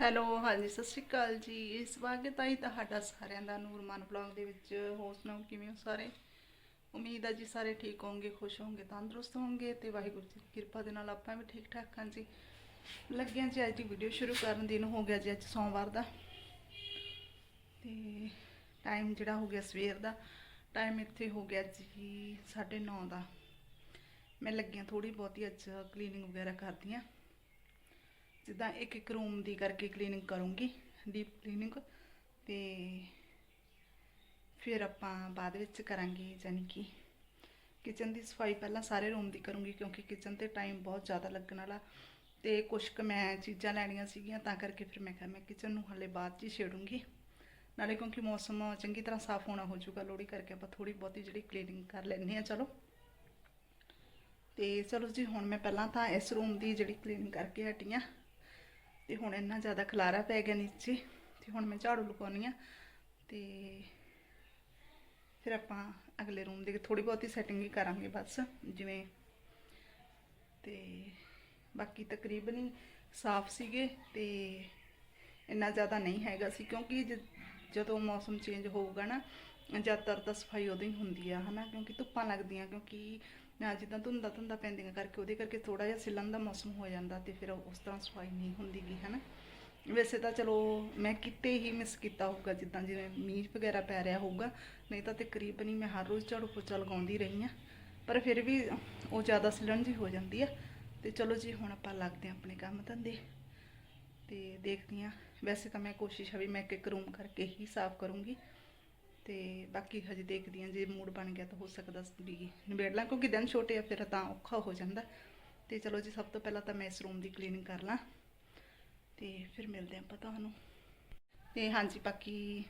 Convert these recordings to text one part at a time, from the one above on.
Hello, ਹਾਂਜੀ, ਸਤਿ ਸ਼੍ਰੀ ਅਕਾਲ ਜੀ। ਸਵਾਗਤ ਹੈ ਜੀ ਤੁਹਾਡਾ ਸਾਰਿਆਂ ਦਾ ਨੂਰਮਨ ਬਲੌਗ ਦੇ ਵਿੱਚ ਹੋਰ ਸੁਣਾਓ, ਕਿਵੇਂ ਹੋ ਸਾਰੇ? ਉਮੀਦ ਹੈ ਜੀ ਸਾਰੇ ਠੀਕ ਹੋਵੋਗੇ ਖੁਸ਼ ਹੋਵੋਗੇ ਤੰਦਰੁਸਤ ਹੋਵੋਗੇ ਤੇ ਵਾਹਿਗੁਰੂ ਜੀ ਦੀ ਕਿਰਪਾ ਦੇ ਨਾਲ ਆਪਾਂ ਵੀ ਠੀਕ ਠਾਕ ਹਾਂ ਜੀ। ਲੱਗਿਆ ਜੀ ਅੱਜ ਦੀ ਵੀਡੀਓ ਸ਼ੁਰੂ ਕਰਨ, ਦਿਨ ਹੋ ਗਿਆ ਜੀ ਅੱਜ ਸੋਮਵਾਰ ਦਾ। ਤੇ ਟਾਈਮ ਜਿਹੜਾ ਹੋ ਗਿਆ ਸਵੇਰ ਦਾ ਟਾਈਮ ਇੱਥੇ ਹੋ ਗਿਆ ਜੀ 9:30 ਦਾ। ਮੈਂ ਲੱਗਿਆ ਥੋੜੀ ਬਹੁਤੀ ਅੱਜ ਕਲੀਨਿੰਗ ਵਗੈਰਾ ਕਰਦੀ ਹਾਂ। ਜਿੱਦਾਂ ਇੱਕ ਇੱਕ ਰੂਮ ਦੀ ਕਰਕੇ ਕਲੀਨਿੰਗ ਕਰੂੰਗੀ ਡੀਪ ਕਲੀਨਿੰਗ ਤੇ ਫਿਰ ਆਪਾਂ ਬਾਅਦ ਵਿੱਚ ਕਰਾਂਗੇ ਯਾਨੀ ਕਿ ਕਿਚਨ ਦੀ ਸਫ਼ਾਈ ਪਹਿਲਾਂ ਸਾਰੇ ਰੂਮ ਦੀ ਕਰੂੰਗੀ ਕਿਉਂਕਿ ਕਿਚਨ ਤੇ ਟਾਈਮ ਬਹੁਤ ਜ਼ਿਆਦਾ ਲੱਗਣ ਵਾਲਾ ਤੇ ਕੁਝ ਕੁ ਮੈਂ ਚੀਜ਼ਾਂ ਲੈਣੀਆਂ ਸੀਗੀਆਂ ਤਾਂ ਕਰਕੇ ਫਿਰ ਮੈਂ ਕਿਹਾ ਮੈਂ ਕਿਚਨ ਨੂੰ ਹਲੇ ਬਾਅਦ 'ਚ ਹੀ ਛੇੜੂੰਗੀ। ਨਾਲੇ ਕਿਉਂਕਿ ਮੌਸਮ ਚੰਗੀ ਤਰ੍ਹਾਂ ਸਾਫ਼ ਹੋਣਾ ਹੋ ਜਾਊਗਾ ਲੋੜੀ ਕਰਕੇ ਆਪਾਂ ਥੋੜੀ ਬਹੁਤੀ ਜਿਹੜੀ ਕਲੀਨਿੰਗ ਕਰ ਲੈਂਦੇ ਆ ਚਲੋ। ਤੇ ਚਲੋ ਜੀ, ਹੁਣ ਮੈਂ ਪਹਿਲਾਂ ਤਾਂ ਇਸ ਰੂਮ ਦੀ ਜਿਹੜੀ ਕਲੀਨਿੰਗ ਕਰਕੇ ਹਟੀ ਆ ਤੇ ਹੁਣ ਇੰਨਾ ਜ਼ਿਆਦਾ ਖਲਾਰਾ ਪੈ ਗਿਆ ਨੀਚੇ, ਤੇ ਹੁਣ ਮੈਂ ਝਾੜੂ ਲਗਾਉਣੀ ਆ, ਤੇ ਫਿਰ ਆਪਾਂ ਅਗਲੇ ਰੂਮ ਦੀ ਥੋੜੀ ਬਹੁਤੀ ਸੈਟਿੰਗ ਹੀ ਕਰਾਂਗੇ ਬਸ, ਜਿਵੇਂ ਤੇ ਬਾਕੀ ਤਕਰੀਬਨ ਹੀ ਸਾਫ਼ ਸੀਗੇ ਤੇ ਇੰਨਾ ਜ਼ਿਆਦਾ ਨਹੀਂ ਹੈਗਾ ਸੀ, ਕਿਉਂਕਿ ਜ- ਜਦੋਂ ਮੌਸਮ ਚੇਂਜ ਹੋਊਗਾ ਨਾ, ਜ਼ਿਆਦਾਤਰ ਤਾਂ ਸਫ਼ਾਈ ਉਦੋਂ ਹੀ ਹੁੰਦੀ ਆ, ਹਨਾ, ਕਿਉਂਕਿ ਧੁੱਪਾਂ ਲੱਗਦੀਆਂ, ਕਿਉਂਕਿ ਨਾ ਜਿੱਦਾਂ ਧੁੰਦਾ ਧੁੰਦਾ ਪੈਂਦੀਆਂ ਕਰਕੇ ਉਹਦੇ ਕਰਕੇ ਥੋੜਾ ਜਿਹਾ ਸਿਲਣ ਦਾ ਮੌਸਮ ਹੋ ਜਾਂਦਾ ਤੇ ਫਿਰ ਉਸ ਤਰ੍ਹਾਂ ਸਫ਼ਾਈ ਨਹੀਂ ਹੁੰਦੀ ਹੁੰਦੀਗੀ ਹਨਾ। ਵੈਸੇ ਤਾਂ ਚਲੋ ਮੈਂ ਕਿਤੇ ਹੀ ਮਿਸ ਕੀਤਾ ਹੋਊਗਾ, ਜਿੱਦਾਂ ਜਿਵੇਂ ਮੀਂਹ ਵਗੈਰਾ ਪੈ ਰਿਹਾ ਹੋਊਗਾ, ਨਹੀਂ ਤਾਂ ਤਕਰੀਬਨ ਹੀ ਮੈਂ ਹਰ ਰੋਜ਼ ਝਾੜੂ ਪੋਚਾ ਲਗਾਉਂਦੀ ਰਹੀ ਆ ਪਰ ਫਿਰ ਵੀ ਉਹ ਜ਼ਿਆਦਾ ਸਿਲਣ ਜੀ ਹੋ ਜਾਂਦੀ ਆ। ਤੇ ਚਲੋ ਜੀ, ਹੁਣ ਆਪਾਂ ਲੱਗਦੇ ਹਾਂ ਆਪਣੇ ਕੰਮ ਧੰਦੇ। ਤੇ ਦੇਖਦੀ ਹਾਂ, ਵੈਸੇ ਤਾਂ ਮੈਂ ਕੋਸ਼ਿਸ਼ ਹੈ ਵੀ ਮੈਂ ਇੱਕ ਇੱਕ ਰੂਮ ਕਰਕੇ ਹੀ ਸਾਫ਼ ਕਰੂੰਗੀ। ਤੇ ਬਾਕੀ ਹਜੇ ਦੇਖਦੀ ਹਾਂ ਜੇ ਮੂਡ ਬਣ ਗਿਆ ਤਾਂ ਹੋ ਸਕਦਾ ਵੀ ਨਿਬੇੜ ਲਾਂ, ਕਿਉਂਕਿ ਦਿਨ ਛੋਟੇ ਆ ਫਿਰ ਤਾਂ ਔਖਾ ਹੋ ਜਾਂਦਾ। ਤੇ ਚਲੋ ਜੀ, ਸਭ ਤੋਂ ਪਹਿਲਾਂ ਤਾਂ ਮੈਂ ਇਸ ਰੂਮ ਦੀ ਕਲੀਨਿੰਗ ਕਰ ਲਾਂ। ਤੇ ਫਿਰ ਮਿਲਦੇ ਆਪਾਂ ਤੁਹਾਨੂੰ। ਤੇ ਹਾਂਜੀ, ਬਾਕੀ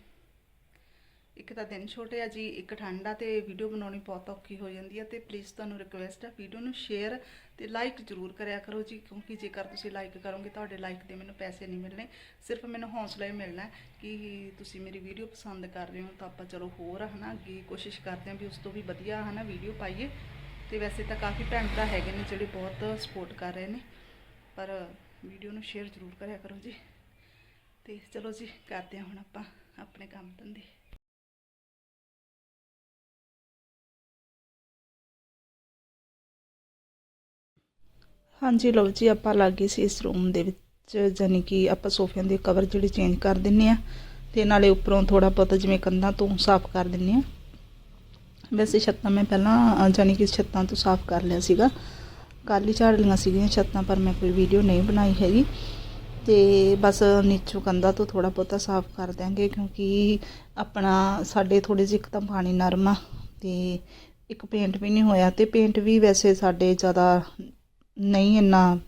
ਇੱਕ ਤਾਂ ਦਿਨ ਛੋਟੇ ਆ ਜੀ, ਇੱਕ ਠੰਡਾ ਤੇ ਵੀਡੀਓ ਬਣਾਉਣੀ ਬਹੁਤ ਔਖੀ ਹੋ ਜਾਂਦੀ ਹੈ ਤੇ ਪਲੀਜ਼ ਤੁਹਾਨੂੰ ਰਿਕੁਐਸਟ ਹੈ ਵੀਡੀਓ ਨੂੰ ਸ਼ੇਅਰ ਤੇ ਲਾਈਕ ਜ਼ਰੂਰ ਕਰਿਆ ਕਰੋ ਜੀ, ਕਿਉਂਕਿ ਜੇਕਰ ਤੁਸੀਂ ਲਾਈਕ ਕਰੋਗੇ ਤੁਹਾਡੇ ਲਾਈਕ ਦੇ ਮੈਨੂੰ ਪੈਸੇ ਨਹੀਂ ਮਿਲਣੇ, ਸਿਰਫ ਮੈਨੂੰ ਹੌਸਲਾ ਹੀ ਮਿਲਣਾ ਕਿ ਤੁਸੀਂ ਮੇਰੀ ਵੀਡੀਓ ਪਸੰਦ ਕਰ ਰਹੇ ਹੋ, ਤਾਂ ਆਪਾਂ ਚਲੋ ਹੋਰ ਹਨਾ ਅੱਗੇ ਕੋਸ਼ਿਸ਼ ਕਰਦੇ ਹਾਂ ਵੀ ਉਸ ਤੋਂ ਵੀ ਵਧੀਆ ਹਨਾ ਵੀਡੀਓ ਪਾਈਏ। ਤੇ ਵੈਸੇ ਤਾਂ ਕਾਫੀ ਭੈਣ ਭਰਾ ਹੈਗੇ ਨੇ ਜਿਹੜੇ ਬਹੁਤ ਸਪੋਰਟ ਕਰ ਰਹੇ ਨੇ, ਪਰ ਵੀਡੀਓ ਨੂੰ ਸ਼ੇਅਰ ਜ਼ਰੂਰ ਕਰਿਆ ਕਰੋ ਜੀ। ਤੇ ਚਲੋ ਜੀ, ਕਰਦੇ ਹਾਂ ਹੁਣ ਆਪਾਂ ਆਪਣੇ ਕੰਮ ਧੰਦੇ। ਹਾਂਜੀ, ਲਓ ਜੀ, ਆਪਾਂ ਲੱਗ ਗਏ ਸੀ ਇਸ ਰੂਮ ਦੇ ਵਿੱਚ ਜਾਨੀ ਕਿ ਆਪਾਂ ਸੋਫਿਆਂ ਦੇ ਕਵਰ ਜਿਹੜੇ ਚੇਂਜ ਕਰ ਦਿੰਨੇ ਆ। ਤੇ ਨਾਲੇ ਉੱਪਰੋਂ ਥੋੜਾ ਬਹੁਤਾ ਜਿਵੇਂ ਕੰਧਾਂ ਤੋਂ ਸਾਫ਼ ਕਰ ਦਿੰਨੇ ਆ। ਵੈਸੇ ਛੱਤਾਂ ਮੈਂ ਪਹਿਲਾਂ ਜਾਨੀ ਕਿ ਛੱਤਾਂ ਤੋਂ ਸਾਫ਼ ਕਰ ਲਿਆ ਸੀਗਾ। ਕੱਲ੍ਹ ਹੀ ਝਾੜ ਲਈਆਂ ਸੀਗੀਆਂ ਛੱਤਾਂ, ਪਰ ਮੈਂ ਕੋਈ ਵੀਡੀਓ ਨਹੀਂ ਬਣਾਈ ਹੈਗੀ। ਤੇ ਬਸ ਨੀਚੋਂ ਕੰਧਾਂ ਤੋਂ ਥੋੜਾ ਬਹੁਤਾ ਸਾਫ਼ ਕਰ ਦਿਆਂਗੇ, ਕਿਉਂਕਿ ਆਪਣਾ ਸਾਡੇ ਥੋੜੇ ਜਿਹੇ ਇੱਕ ਤਾਂ ਪਾਣੀ ਨਰਮ ਆ, ਤੇ ਇੱਕ ਪੇਂਟ ਵੀ ਨਹੀਂ ਹੋਇਆ। ਤੇ ਪੇਂਟ ਵੀ ਵੈਸੇ ਸਾਡੇ ਜ਼ਿਆਦਾ ਨਹੀਂ ਇੰਨਾ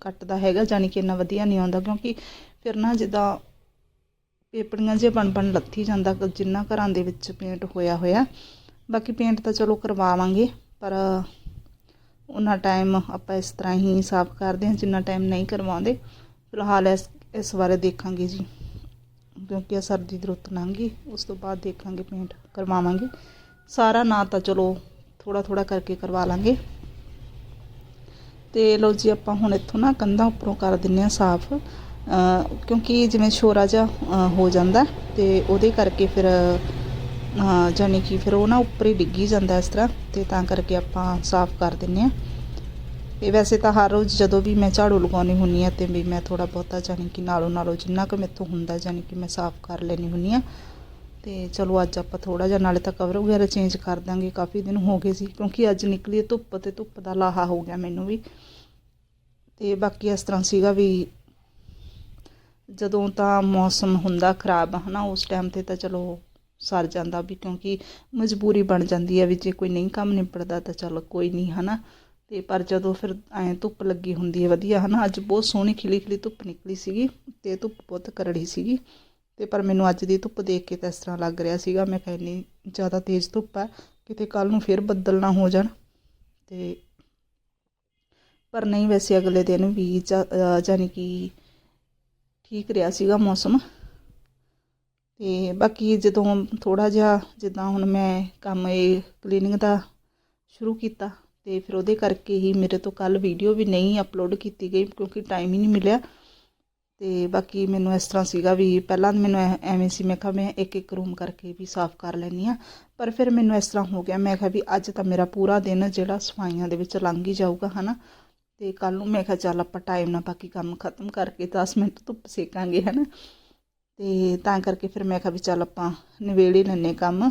ਕੱਟਦਾ ਹੈਗਾ ਜਾਨੀ ਕਿ ਇੰਨਾ ਵਧੀਆ ਨਹੀਂ ਆਉਂਦਾ, ਕਿਉਂਕਿ ਫਿਰ ਨਾ ਜਿੱਦਾਂ ਪੇਪੜੀਆਂ ਜੇ ਬਣ ਬਣ ਲੱਥੀ ਜਾਂਦਾ, ਕ- ਜਿੰਨਾ ਘਰਾਂ ਦੇ ਵਿੱਚ ਪੇਂਟ ਹੋਇਆ ਹੋਇਆ। ਬਾਕੀ ਪੇਂਟ ਤਾਂ ਚਲੋ ਕਰਵਾਵਾਂਗੇ, ਪਰ ਉਹਨਾਂ ਟਾਈਮ ਆਪਾਂ ਇਸ ਤਰ੍ਹਾਂ ਹੀ ਸਾਫ਼ ਕਰਦੇ ਹਾਂ, ਜਿੰਨਾ ਟਾਈਮ ਨਹੀਂ ਕਰਵਾਉਂਦੇ। ਫਿਲਹਾਲ ਇਸ ਇਸ ਬਾਰੇ ਦੇਖਾਂਗੇ ਜੀ। ਕਿਉਂਕਿ ਆ ਸਰਦੀ ਦੀ ਰੁੱਤ ਲੰਘ, ਉਸ ਤੋਂ ਬਾਅਦ ਦੇਖਾਂਗੇ ਪੇਂਟ ਕਰਵਾਵਾਂਗੇ। ਸਾਰਾ ਨਾ ਤਾਂ ਚਲੋ ਥੋੜਾ ਥੋੜਾ ਕਰਕੇ ਕਰਵਾ ਲਾਂਗੇ। ਤੇ ਲਓ ਜੀ ਆਪਾਂ ਹੁਣ ਇੱਥੋਂ ਨਾ ਕੰਧਾਂ ਉੱਪਰੋਂ ਕਰ ਦਿੰਨੇ ਆ ਸਾਫ਼। ਕਿਉਂਕਿ ਜਿਵੇਂ ਛੋਰਾ ਜਿਹਾ ਹੋ ਜਾਂਦਾ ਤੇ ਉਹਦੇ ਕਰਕੇ ਫਿਰ ਅ, ਜਾਣੀ ਕਿ ਫਿਰ ਉਹ ਨਾ ਉੱਪਰ ਹੀ ਡਿੱਗੀ ਜਾਂਦਾ ਇਸ ਤਰ੍ਹਾਂ ਤੇ ਤਾਂ ਕਰਕੇ ਆਪਾਂ ਸਾਫ਼ ਕਰ ਦਿੰਨੇ ਆ ਤੇ ਵੈਸੇ ਤਾਂ ਹਰ ਰੋਜ਼ ਜਦੋਂ ਵੀ ਮੈਂ ਝਾੜੂ ਲਗਾਉਣੀ ਹੁੰਨੀ ਆ ਤੇ ਵੀ ਮੈਂ ਥੋੜਾ ਬਹੁਤਾ ਜਾਣੀ ਕਿ ਨਾਲੋਂ ਨਾਲੋਂ ਜਿੰਨਾ ਕੁ ਮੇਥੋਂ ਹੁੰਦਾ ਜਾਣੀ ਕਿ ਮੈਂ ਸਾਫ਼ ਕਰ ਲੈਣੀ ਹੁੰਨੀ ਆ ਤੇ ਚਲੋ ਅੱਜ ਆਪਾਂ ਥੋੜਾ ਜਿਹਾ ਨਾਲੇ ਤਾਂ ਕਵਰ ਵਗੈਰਾ ਚੇਂਜ ਕਰ ਦਾਂਗੇ, ਕਾਫੀ ਦਿਨ ਹੋ ਗਏ ਸੀ, ਕਿਉਂਕਿ ਅੱਜ ਨਿਕਲੀ ਧੁੱਪ ਤੇ ਧੁੱਪ ਦਾ ਲਾਹਾ ਹੋ ਗਿਆ ਮੈਨੂੰ ਵੀ। ਤੇ ਬਾਕੀ ਇਸ ਤਰ੍ਹਾਂ ਸੀਗਾ ਵੀ ਜਦੋਂ ਤਾਂ ਮੌਸਮ ਹੁੰਦਾ ਖਰਾਬ, ਹਨਾ, ਉਸ ਟਾਈਮ ਤੇ ਤਾਂ ਚਲੋ ਸਰ ਜਾਂਦਾ ਵੀ, ਕਿਉਂਕਿ ਮਜਬੂਰੀ ਬਣ ਜਾਂਦੀ ਹੈ ਵੀ ਜੇ ਕੋਈ ਨਹੀਂ ਕੰਮ ਨਿਪੜਦਾ ਤਾਂ ਚਲੋ ਕੋਈ ਨਹੀਂ, ਹਨਾ। ਤੇ ਪਰ ਜਦੋਂ ਫਿਰ ਐਂ ਧੁੱਪ ਲੱਗੀ ਹੁੰਦੀ ਹੈ ਵਧੀਆ, ਹਨਾ, ਅੱਜ ਬਹੁਤ ਸੋਹਣੀ ਖਿਲੀ ਖਿਲੀ ਧੁੱਪ ਨਿਕਲੀ ਸੀਗੀ ਤੇ ਧੁੱਪ ਬਹੁਤ ਕਰੜੀ ਸੀਗੀ। ਅਤੇ ਪਰ ਮੈਨੂੰ ਅੱਜ ਦੀ ਧੁੱਪ ਦੇਖ ਕੇ ਤਾਂ ਇਸ ਤਰ੍ਹਾਂ ਲੱਗ ਰਿਹਾ ਸੀਗਾ, ਮੈਂ ਕਿਹਾ ਇੰਨੀ ਜ਼ਿਆਦਾ ਤੇਜ਼ ਧੁੱਪ ਹੈ, ਕਿਤੇ ਕੱਲ੍ਹ ਨੂੰ ਫਿਰ ਬੱਦਲ ਨਾ ਹੋ ਜਾਣ। ਅਤੇ ਪਰ ਨਹੀਂ, ਵੈਸੇ ਅਗਲੇ ਦਿਨ ਵੀ ਜਾਨੀ ਕਿ ਠੀਕ ਰਿਹਾ ਸੀਗਾ ਮੌਸਮ। ਤੇ ਬਾਕੀ ਜਦੋਂ ਥੋੜਾ ਜਿਹਾ ਜਿੱਦਾਂ ਹੁਣ ਮੈਂ ਕੰਮ ਇਹ ਕਲੀਨਿੰਗ ਦਾ ਸ਼ੁਰੂ ਕੀਤਾ, ਤੇ ਫਿਰ ਉਹਦੇ ਕਰਕੇ ਹੀ ਮੇਰੇ ਤੋਂ ਕੱਲ ਵੀਡੀਓ ਵੀ ਨਹੀਂ ਅਪਲੋਡ ਕੀਤੀ ਗਈ, ਕਿਉਂਕਿ ਟਾਈਮ ਹੀ ਨਹੀਂ ਮਿਲਿਆ। ਅਤੇ ਬਾਕੀ ਮੈਨੂੰ ਇਸ ਤਰ੍ਹਾਂ ਸੀਗਾ ਵੀ ਪਹਿਲਾਂ ਮੈਨੂੰ ਐ- ਐਵੇਂ ਸੀ, ਮੈਂ ਕਿਹਾ ਮੈਂ ਇੱਕ ਇੱਕ ਰੂਮ ਕਰਕੇ ਵੀ ਸਾਫ਼ ਕਰ ਲੈਂਦੀ ਹਾਂ। ਪਰ ਫਿਰ ਮੈਨੂੰ ਇਸ ਤਰ੍ਹਾਂ ਹੋ ਗਿਆ, ਮੈਂ ਕਿਹਾ ਵੀ ਅੱਜ ਤਾਂ ਮੇਰਾ ਪੂਰਾ ਦਿਨ ਜਿਹੜਾ ਸਫਾਈਆਂ ਦੇ ਵਿੱਚ ਲੰਘ ਹੀ ਜਾਊਗਾ, ਹਨਾ? ਤੇ ਕੱਲ ਨੂੰ ਮੈਂ ਕਿਹਾ ਚੱਲ ਆਪਾਂ ਟਾਈਮ ਨਾਲ ਬਾਕੀ ਕੰਮ ਖਤਮ ਕਰਕੇ 10 ਮਿੰਟ ਧੁੱਪ ਸੇਕਾਂਗੇ, ਹਨਾ? ਤੇ ਤਾਂ ਕਰਕੇ ਫਿਰ ਮੈਂ ਕਿਹਾ ਵੀ ਚੱਲ ਆਪਾਂ ਨਿਬੇੜ ਹੀ ਲੈਂਦੇ ਕੰਮ।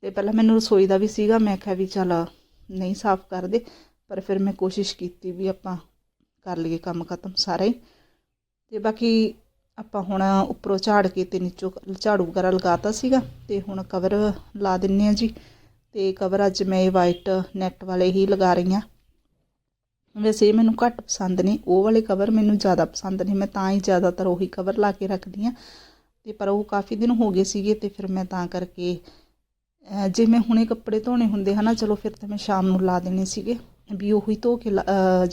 ਤੇ ਪਹਿਲਾਂ ਮੈਨੂੰ ਰਸੋਈ ਦਾ ਵੀ ਸੀਗਾ, ਮੈਂ ਕਿਹਾ ਵੀ ਚੱਲ ਨਹੀਂ ਸਾਫ਼ ਕਰਦੇ, ਪਰ ਫਿਰ ਮੈਂ ਕੋਸ਼ਿਸ਼ ਕੀਤੀ ਵੀ ਆਪਾਂ ਕਰ ਲਈਏ ਕੰਮ ਖਤਮ ਸਾਰਾ। ਹੀ ਤੇ ਬਾਕੀ ਆਪਾਂ ਹੁਣ ਉੱਪਰੋਂ ਝਾੜ ਕੇ ਤੇ ਨੀਚੋਂ ਝਾੜੂ ਵਗੈਰਾ ਲਗਾਤਾ ਸੀਗਾ ਤੇ ਹੁਣ ਕਵਰ ਲਾ ਦਿੰਨੇ ਆ ਜੀ। ਤੇ ਕਵਰ ਅੱਜ ਮੈਂ ਇਹ ਵਾਈਟ ਨੈਟ ਵਾਲੇ ਹੀ ਲਗਾ ਰਹੀ ਹਾਂ। ਵੈਸੇ ਇਹ ਮੈਨੂੰ ਘੱਟ ਪਸੰਦ ਨੇ, ਉਹ ਵਾਲੇ ਕਵਰ ਮੈਨੂੰ ਜ਼ਿਆਦਾ ਪਸੰਦ ਨੇ, ਮੈਂ ਤਾਂ ਹੀ ਜ਼ਿਆਦਾਤਰ ਉਹੀ ਕਵਰ ਲਾ ਕੇ ਰੱਖਦੀ ਹਾਂ। ਤੇ ਪਰ ਉਹ ਕਾਫੀ ਦਿਨ ਹੋ ਗਏ ਸੀਗੇ ਤੇ ਫਿਰ ਮੈਂ ਤਾਂ ਕਰਕੇ ਜੇ ਮੈਂ ਹੁਣੇ ਕੱਪੜੇ ਧੋਣੇ ਹੁੰਦੇ ਹਨਾ, ਚਲੋ ਫਿਰ ਤਾਂ ਮੈਂ ਸ਼ਾਮ ਨੂੰ ਲਾ ਦੇਣੇ ਸੀਗੇ। ਵੀ ਉਹੀ ਧੋ ਕੇ ਲਾ-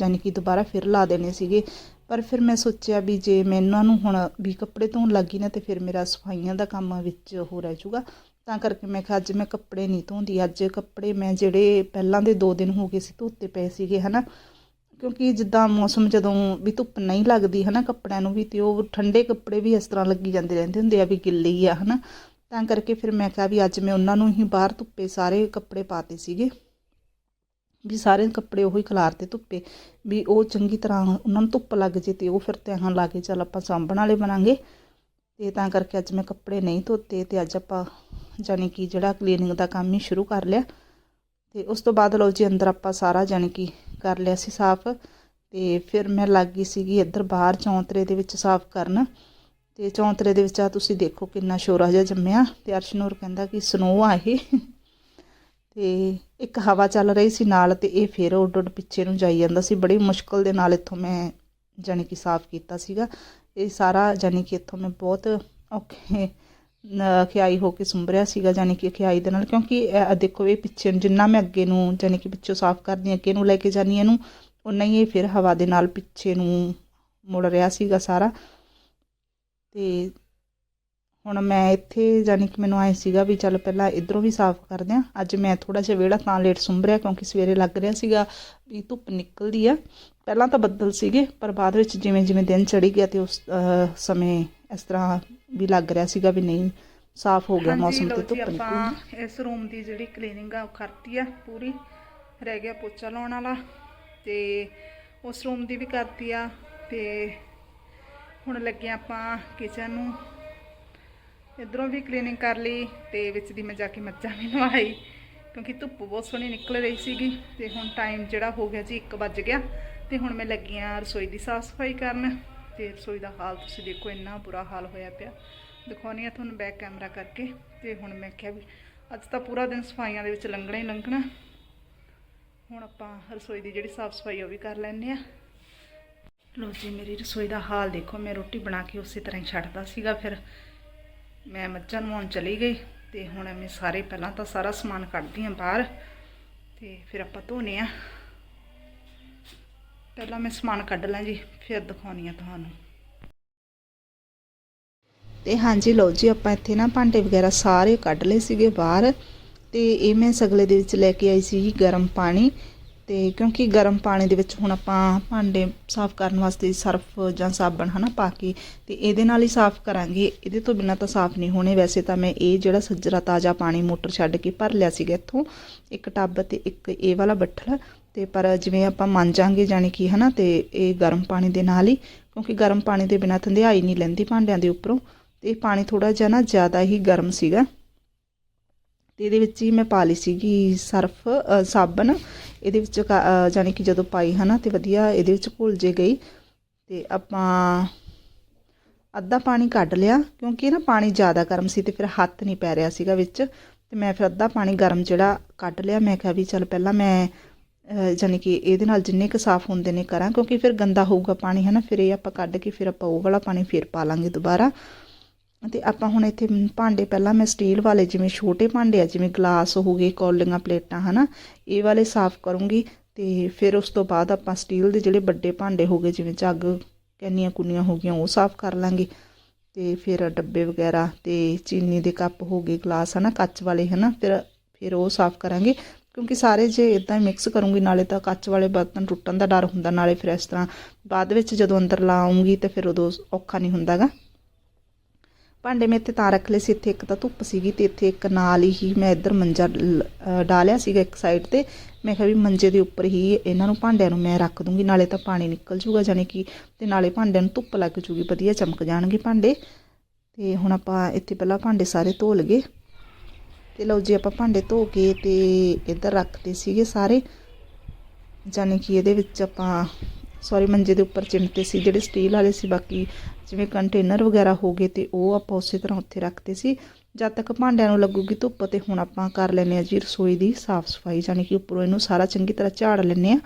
ਯਾਨੀ ਕਿ ਦੁਬਾਰਾ ਫਿਰ ਲਾ ਦੇਣੇ ਸੀਗੇ। ਪਰ ਫਿਰ ਮੈਂ ਸੋਚਿਆ ਵੀ ਜੇ ਮੈਂ ਇਹਨਾਂ ਨੂੰ ਹੁਣ ਵੀ ਕੱਪੜੇ ਧੋਣ ਲੱਗੀ ਨਾ ਤੇ ਫਿਰ ਮੇਰਾ ਸਫਾਈਆਂ ਦਾ ਕੰਮ ਵਿੱਚ ਹੋ ਰਹਿ ਜਾਊਗਾ। ਤਾਂ ਕਰਕੇ ਮੈਂ ਕਿਹਾ ਅੱਜ ਮੈਂ ਕੱਪੜੇ ਨਹੀਂ ਧੋਂਦੀ। ਅੱਜ ਕੱਪੜੇ ਮੈਂ ਜਿਹੜੇ ਪਹਿਲਾਂ ਦੇ 2 ਦਿਨ ਹੋ ਗਏ ਸੀ ਧੋਤੇ ਪਏ ਸੀਗੇ, ਹਨਾ। ਕਿਉਂਕਿ ਜਿੱਦਾਂ ਮੌਸਮ ਜਦੋਂ ਵੀ ਧੁੱਪ ਨਹੀਂ ਲੱਗਦੀ, ਹਨਾ, ਕੱਪੜਿਆਂ ਨੂੰ ਵੀ ਤੇ ਉਹ ਠੰਡੇ ਕੱਪੜੇ ਵੀ ਇਸ ਤਰ੍ਹਾਂ ਲੱਗੀ ਜਾਂਦੇ ਰਹਿੰਦੇ ਹੁੰਦੇ ਆ ਵੀ ਗਿੱਲੇ ਹੀ ਆ, ਹਨਾ। ਤਾਂ ਕਰਕੇ ਫਿਰ ਮੈਂ ਕਿਹਾ ਵੀ ਅੱਜ ਮੈਂ ਉਹਨਾਂ ਨੂੰ ਹੀ ਬਾਹਰ ਧੁੱਪੇ ਸਾਰੇ ਕੱਪੜੇ ਪਾਤੇ ਸੀਗੇ। ਵੀ ਸਾਰੇ ਕੱਪੜੇ ਉਹੀ ਖਿਲਾਰਤੇ ਧੁੱਪੇ, ਵੀ ਉਹ ਚੰਗੀ ਤਰ੍ਹਾਂ ਉਹਨਾਂ ਨੂੰ ਧੁੱਪ ਲੱਗ ਜੇ ਤੇ ਉਹ ਫਿਰ ਤਿਆਹਾਂ ਲਾ ਕੇ ਚੱਲ ਆਪਾਂ ਸਾਂਭਣ ਵਾਲੇ ਬਣਾਂਗੇ। ਤੇ ਤਾਂ ਕਰਕੇ ਅੱਜ ਮੈਂ ਕੱਪੜੇ ਨਹੀਂ ਧੋਤੇ ਤੇ ਅੱਜ ਆਪਾਂ ਜਾਨੀ ਕਿ ਜਿਹੜਾ ਕਲੀਨਿੰਗ ਦਾ ਕੰਮ ਹੀ ਸ਼ੁਰੂ ਕਰ ਲਿਆ। ਤੇ ਉਸ ਤੋਂ ਬਾਅਦ ਲਓ ਜੀ ਅੰਦਰ ਆਪਾਂ ਸਾਰਾ ਜਾਨੀ ਕਿ ਕਰ ਲਿਆ ਸੀ ਸਾਫ਼। ਤੇ ਫਿਰ ਮੈਂ ਲੱਗ ਗਈ ਸੀਗੀ ਇੱਧਰ ਬਾਹਰ ਚੌਂਤਰੇ ਦੇ ਵਿੱਚ ਸਾਫ਼ ਕਰਨ। ਤੇ ਚੌਂਤਰੇ ਦੇ ਵਿੱਚ ਆ ਤੁਸੀਂ ਦੇਖੋ ਕਿੰਨਾ ਸ਼ੋਰਾ ਜਿਹਾ ਜੰਮਿਆ ਤੇ ਅਰਸ਼ਨੂਰ ਕਹਿੰਦਾ ਕਿ ਸਨੋ ਆ ਇਹ। ਤੇ ਇੱਕ ਹਵਾ ਚੱਲ ਰਹੀ ਸੀ ਨਾਲ ਤੇ ਇਹ ਫਿਰ ਉੱਡ ਉੱਡ ਪਿੱਛੇ ਨੂੰ ਜਾਈ ਜਾਂਦਾ ਸੀ। ਬੜੀ ਮੁਸ਼ਕਲ ਦੇ ਨਾਲ ਇੱਥੋਂ ਮੈਂ ਜਾਨੀ ਕਿ ਸਾਫ਼ ਕੀਤਾ ਸੀਗਾ। ਇਹ ਸਾਰਾ ਜਾਨੀ ਕਿ ਇੱਥੋਂ ਮੈਂ ਬਹੁਤ ਔਖੇ, ਨ- ਖਿਆਈ ਹੋ ਕੇ ਸੁੰਭਰਿਆ ਸੀਗਾ ਜਾਨੀ ਕਿ ਖਿਆਈ ਦੇ ਨਾਲ। ਕਿਉਂਕਿ ਦੇਖੋ ਇਹ ਪਿੱਛੇ ਨੂੰ ਜਿੰਨਾ ਮੈਂ ਅੱਗੇ ਨੂੰ ਜਾਨੀ ਕਿ ਪਿੱਛੋਂ ਸਾਫ਼ ਕਰਦੀ ਅੱਗੇ ਨੂੰ ਲੈ ਕੇ ਜਾਨੀ ਇਹਨੂੰ ਉਨਾ ਹੀ ਇਹ ਫਿਰ ਹਵਾ ਦੇ ਨਾਲ ਪਿੱਛੇ ਨੂੰ ਮੁੜ ਰਿਹਾ ਸੀਗਾ ਸਾਰਾ। ਤੇ ਹੁਣ ਮੈਂ ਇੱਥੇ ਜਾਨੀ ਕਿ ਮੈਨੂੰ ਆਏ ਸੀਗਾ ਵੀ ਚੱਲ ਪਹਿਲਾਂ ਇਧਰੋਂ ਵੀ ਸਾਫ਼ ਕਰਦੇ ਆ। ਅੱਜ ਮੈਂ ਥੋੜਾ ਜਿਹਾ ਵਿਹੜਾ ਤਾਂ ਲੇਟ ਸੁੰਭਰਿਆ ਕਿਉਂਕਿ ਸਵੇਰੇ ਲੱਗ ਰਿਹਾ ਸੀਗਾ ਵੀ ਧੁੱਪ ਨਿਕਲਦੀ ਆ। ਪਹਿਲਾਂ ਤਾਂ ਬੱਦਲ ਸੀਗੇ ਪਰ ਬਾਅਦ ਵਿੱਚ ਜਿਵੇਂ ਜਿਵੇਂ ਦਿਨ ਚੜੀ ਗਿਆ ਤੇ ਉਸ ਸਮੇਂ ਇਸ ਤਰ੍ਹਾਂ ਵੀ ਲੱਗ ਰਿਹਾ ਸੀਗਾ ਵੀ ਨਹੀਂ ਸਾਫ਼ ਹੋ ਗਿਆ ਮੌਸਮ ਤੇ ਧੁੱਪ ਨਿਕਲ ਇਸ ਰੂਮ ਦੀ ਜਿਹੜੀ ਕਲੀਨਿੰਗ ਆ ਉਹ ਕਰਤੀ ਆ ਪੂਰੀ। ਰਹਿ ਗਿਆ ਪੋਚਾ ਲਾਉਣ ਵਾਲਾ ਤੇ ਉਸ ਰੂਮ ਦੀ ਵੀ ਕਰਤੀ ਆ ਤੇ ਹੁਣ ਲੱਗੇ ਆਪਾਂ ਕਿਚਨ ਨੂੰ। ਇਧਰੋਂ ਵੀ ਕਲੀਨਿੰਗ ਕਰ ਲਈ ਤੇ ਵਿੱਚ ਦੀ ਮੈਂ ਜਾ ਕੇ ਮੱਝਾਂ ਵੀ ਨਵਾਈ ਕਿਉਂਕਿ ਧੁੱਪ ਬਹੁਤ ਸੋਹਣੀ ਨਿਕਲ ਰਹੀ ਸੀਗੀ ਤੇ ਹੁਣ ਟਾਈਮ ਜਿਹੜਾ ਹੋ ਗਿਆ ਜੀ 1 ਵੱਜ ਗਿਆ ਤੇ ਹੁਣ ਮੈਂ ਲੱਗੀ ਆ ਰਸੋਈ ਦੀ ਸਾਫ਼ ਸਫ਼ਾਈ ਕਰਨ ਤੇ ਰਸੋਈ ਦਾ ਹਾਲ ਤੁਸੀਂ ਦੇਖੋ ਇੰਨਾ ਬੁਰਾ ਹਾਲ ਹੋਇਆ ਪਿਆ। ਦਿਖਾਉਣੀ ਆ ਤੁਹਾਨੂੰ ਬੈਕ ਕੈਮਰਾ ਕਰਕੇ ਤੇ ਹੁਣ ਮੈਂ ਕਿਹਾ ਵੀ ਅੱਜ ਤਾਂ ਪੂਰਾ ਦਿਨ ਸਫਾਈਆਂ ਦੇ ਵਿੱਚ ਲੰਘਣਾ ਹੀ ਲੰਘਣਾ। ਹੁਣ ਆਪਾਂ ਰਸੋਈ ਦੀ ਜਿਹੜੀ ਸਾਫ਼ ਸਫ਼ਾਈ ਉਹ ਵੀ ਕਰ ਲੈਂਦੇ ਆ। ਲੋ ਜੀ, ਮੇਰੀ ਰਸੋਈ ਦਾ ਹਾਲ ਦੇਖੋ, ਮੈਂ ਰੋਟੀ ਬਣਾ ਕੇ ਉਸੇ ਤਰ੍ਹਾਂ ਹੀ ਛੱਡਦਾ ਸੀਗਾ ਫਿਰ। ਮੈਂ ਮੱਝਾਂ ਨਵਾਉਣ ਚਲੀ ਗਈ ਤੇ ਹੁਣ ਮੈਂ ਸਾਰੇ ਪਹਿਲਾਂ ਤਾਂ ਸਾਰਾ ਸਮਾਨ ਕੱਢਦੀ ਹਾਂ ਬਾਹਰ ਤੇ ਫਿਰ ਆਪਾਂ ਧੋਨੇ ਆ। ਪਹਿਲਾਂ ਮੈਂ ਸਮਾਨ ਕੱਢ ਲਾਂ ਜੀ, ਫਿਰ ਦਿਖਾਉਣੀ ਆ ਤੁਹਾਨੂੰ। ਤੇ ਹਾਂਜੀ ਲਓ ਜੀ, ਆਪਾਂ ਇੱਥੇ ਨਾ ਭਾਂਡੇ ਵਗੈਰਾ ਸਾਰੇ ਕੱਢ ਲਏ ਸੀਗੇ ਬਾਹਰ ਤੇ ਇਹ ਮੈਂ ਸਗਲੇ ਦੇ ਵਿੱਚ ਲੈ ਕੇ ਆਈ ਸੀ ਗਰਮ ਪਾਣੀ। ਤੇ ਕਿਉਂਕਿ ਗਰਮ ਪਾਣੀ ਦੇ ਵਿੱਚ ਹੁਣ ਆਪਾਂ ਭਾਂਡੇ ਸਾਫ਼ ਕਰਨ ਵਾਸਤੇ ਸਰਫ ਜਾਂ ਸਾਬਣ ਹਨਾ ਪਾ ਕੇ ਤੇ ਇਹਦੇ ਨਾਲ ਹੀ ਸਾਫ਼ ਕਰਾਂਗੇ। ਇਹਦੇ ਤੋਂ ਬਿਨਾਂ ਤਾਂ ਸਾਫ਼ ਨਹੀਂ ਹੋਣੇ। ਵੈਸੇ ਤਾਂ ਮੈਂ ਇਹ ਜਿਹੜਾ ਸੱਜਰਾ ਤਾਜ਼ਾ ਪਾਣੀ ਮੋਟਰ ਛੱਡ ਕੇ ਭਰ ਲਿਆ ਸੀਗਾ ਇੱਥੋਂ, ਇੱਕ ਟੱਬ ਤੇ ਇੱਕ ਇਹ ਵਾਲਾ ਬੱਠਲ। ਤੇ ਪਰ ਜਿਵੇਂ ਆਪਾਂ ਮੰਜਾਂਗੇ ਜਾਣੀ ਕਿ ਹਨਾ ਤੇ ਇਹ ਗਰਮ ਪਾਣੀ ਦੇ ਨਾਲ ਹੀ, ਕਿਉਂਕਿ ਗਰਮ ਪਾਣੀ ਦੇ ਬਿਨਾਂ ਧੰਦਿਆਈ ਨਹੀਂ ਲੈਂਦੀ ਭਾਂਡਿਆਂ ਦੇ ਉੱਪਰੋਂ। ਤੇ ਇਹ ਪਾਣੀ ਥੋੜਾ ਜਿਹਾ ਨਾ ਜ਼ਿਆਦਾ ਹੀ ਗਰਮ ਸੀਗਾ। ਤੇ ਇਹਦੇ ਵਿੱਚ ਹੀ ਮੈਂ ਪਾ ਲਈ ਸੀਗੀ ਸਰਫ ਸਾਬਣ। ਇਹਦੇ ਵਿੱਚ ਕ- ਜਾਣੀ ਕਿ ਜਦੋਂ ਪਾਈ ਹਨਾ ਤੇ ਵਧੀਆ ਇਹਦੇ ਵਿੱਚ ਘੁਲ ਜੇ ਗਈ। ਤੇ ਆਪਾਂ ਅੱਧਾ ਪਾਣੀ ਕੱਢ ਲਿਆ ਕਿਉਂਕਿ ਨਾ ਪਾਣੀ ਜ਼ਿਆਦਾ ਗਰਮ ਸੀ ਤੇ ਫਿਰ ਹੱਥ ਨਹੀਂ ਪੈ ਰਿਹਾ ਸੀਗਾ ਵਿੱਚ। ਤੇ ਮੈਂ ਫਿਰ ਅੱਧਾ ਪਾਣੀ ਗਰਮ ਜਿਹੜਾ ਕੱਢ ਲਿਆ। ਮੈਂ ਕਿਹਾ ਵੀ ਚੱਲ ਪਹਿਲਾਂ ਮੈਂ ਅ, ਜਾਣੀ ਕਿ ਇਹਦੇ ਨਾਲ ਜਿੰਨੇ ਕੁ ਸਾਫ਼ ਹੁੰਦੇ ਨੇ ਕਰਾਂ ਕਿਉਂਕਿ ਫਿਰ ਗੰਦਾ ਹੋਊਗਾ ਪਾਣੀ ਹੈ ਨਾ ਫਿਰ ਇਹ ਆਪਾਂ ਕੱਢ ਕੇ ਫਿਰ ਆਪਾਂ ਉਹ ਵਾਲਾ ਪਾਣੀ ਫਿਰ ਪਾ ਲਾਂਗੇ ਦੁਬਾਰਾ। ਤੇ ਆਪਾਂ ਹੁਣ ਇੱਥੇ ਭਾਂਡੇ ਪਹਿਲਾਂ ਮੈਂ ਸਟੀਲ ਵਾਲੇ, ਜਿਵੇਂ ਛੋਟੇ ਭਾਂਡੇ ਆ, ਜਿਵੇਂ ਗਲਾਸ ਹੋ ਗਏ, ਕੌਲੀਆਂ ਪਲੇਟਾਂ, ਹਨਾ, ਇਹ ਵਾਲੇ ਸਾਫ਼ ਕਰੂੰਗੀ ਤੇ ਫਿਰ ਉਸ ਤੋਂ ਬਾਅਦ ਆਪਾਂ ਸਟੀਲ ਦੇ ਜਿਹੜੇ ਵੱਡੇ ਭਾਂਡੇ ਹੋ ਗਏ, ਜਿਵੇਂ ਝੱਗ ਕੈਨੀਆਂ ਕੁੰਨੀਆਂ ਹੋ ਗਈਆਂ, ਉਹ ਸਾਫ਼ ਕਰ ਲਾਂਗੇ। ਤੇ ਫਿਰ ਡੱਬੇ ਵਗੈਰਾ ਤੇ ਚੀਨੀ ਦੇ ਕੱਪ ਹੋ ਗਏ ਗਲਾਸ ਹਨਾ, ਕੱਚ ਵਾਲੇ, ਹਨਾ, ਫਿਰ ਫਿਰ ਉਹ ਸਾਫ਼ ਕਰਾਂਗੇ। ਕਿਉਂਕਿ ਸਾਰੇ ਜੇ ਇਦਾਂ ਮਿਕਸ ਕਰੂੰਗੀ, ਨਾਲੇ ਤਾਂ ਕੱਚ ਵਾਲੇ ਬਰਤਨ ਟੁੱਟਣ ਦਾ ਡਰ ਹੁੰਦਾ, ਨਾਲੇ ਫਿਰ ਇਸ ਤਰ੍ਹਾਂ ਬਾਅਦ ਵਿੱਚ ਜਦੋਂ ਅੰਦਰ ਲਾਉਂਗੀ, ਤੇ ਫਿਰ ਉਦੋਂ ਔਖਾ ਨਹੀਂ ਹੁੰਦਾਗਾ। ਭਾਂਡੇ ਮੈਂ ਇੱਥੇ ਤਾਂ ਰੱਖ ਲਏ ਸੀ, ਇੱਥੇ ਇੱਕ ਤਾਂ ਧੁੱਪ ਸੀਗੀ ਤੇ ਇੱਥੇ ਇੱਕ ਨਾਲ ਹੀ ਮੈਂ ਇੱਧਰ ਮੰਜਾ ਡਾਲਿਆ ਸੀਗਾ ਇੱਕ ਸਾਈਡ ਤੇ। ਮੈਂ ਕਿਹਾ ਵੀ ਮੰਜੇ ਦੇ ਉੱਪਰ ਹੀ ਇਹਨਾਂ ਨੂੰ ਭਾਂਡਿਆਂ ਨੂੰ ਮੈਂ ਰੱਖ ਦੂੰਗੀ, ਨਾਲੇ ਤਾਂ ਪਾਣੀ ਨਿਕਲ ਜੂਗਾ ਜਾਨੀ ਕਿ ਤੇ ਨਾਲੇ ਭਾਂਡਿਆਂ ਨੂੰ ਧੁੱਪ ਲੱਗ ਜੂਗੀ, ਵਧੀਆ ਚਮਕ ਜਾਣਗੇ ਭਾਂਡੇ। ਤੇ ਹੁਣ ਆਪਾਂ ਇੱਥੇ ਪਹਿਲਾਂ ਭਾਂਡੇ ਸਾਰੇ ਧੋ ਲਗੇ ਤੇ ਲਓ ਜੀ, ਆਪਾਂ ਭਾਂਡੇ ਧੋ ਕੇ ਤੇ ਇੱਧਰ ਰੱਖਦੇ ਸੀਗੇ ਸਾਰੇ। ਜਾਨੀ ਕਿ ਇਹਦੇ ਵਿੱਚ ਆਪਾਂ ਸੌਰੀ ਮੰਜੇ ਦੇ ਉੱਪਰ ਚਿਮਟੇ ਸੀ, ਜਿਹੜੇ ਸਟੀਲ ਵਾਲੇ ਸੀ, ਬਾਕੀ ਜਿਵੇਂ ਕੰਟੇਨਰ ਵਗੈਰਾ ਹੋ ਗਏ ਤੇ ਉਹ ਆਪਾਂ ਉਸੇ ਤਰ੍ਹਾਂ ਉੱਥੇ ਰੱਖਦੇ ਸੀ। ਜਦ ਤੱਕ ਭਾਂਡਿਆਂ ਨੂੰ ਲੱਗੂਗੀ ਧੁੱਪ ਤੇ ਹੁਣ ਆਪਾਂ ਕਰ ਲੈਨੇ ਆ ਜੀ ਰਸੋਈ ਦੀ ਸਾਫ਼ ਸਫ਼ਾਈ ਜਾਨੀ ਕਿ ਉੱਪਰੋਂ ਇਹਨੂੰ ਸਾਰਾ ਚੰਗੀ ਤਰ੍ਹਾਂ ਝਾੜ ਲੈਨੇ ਆ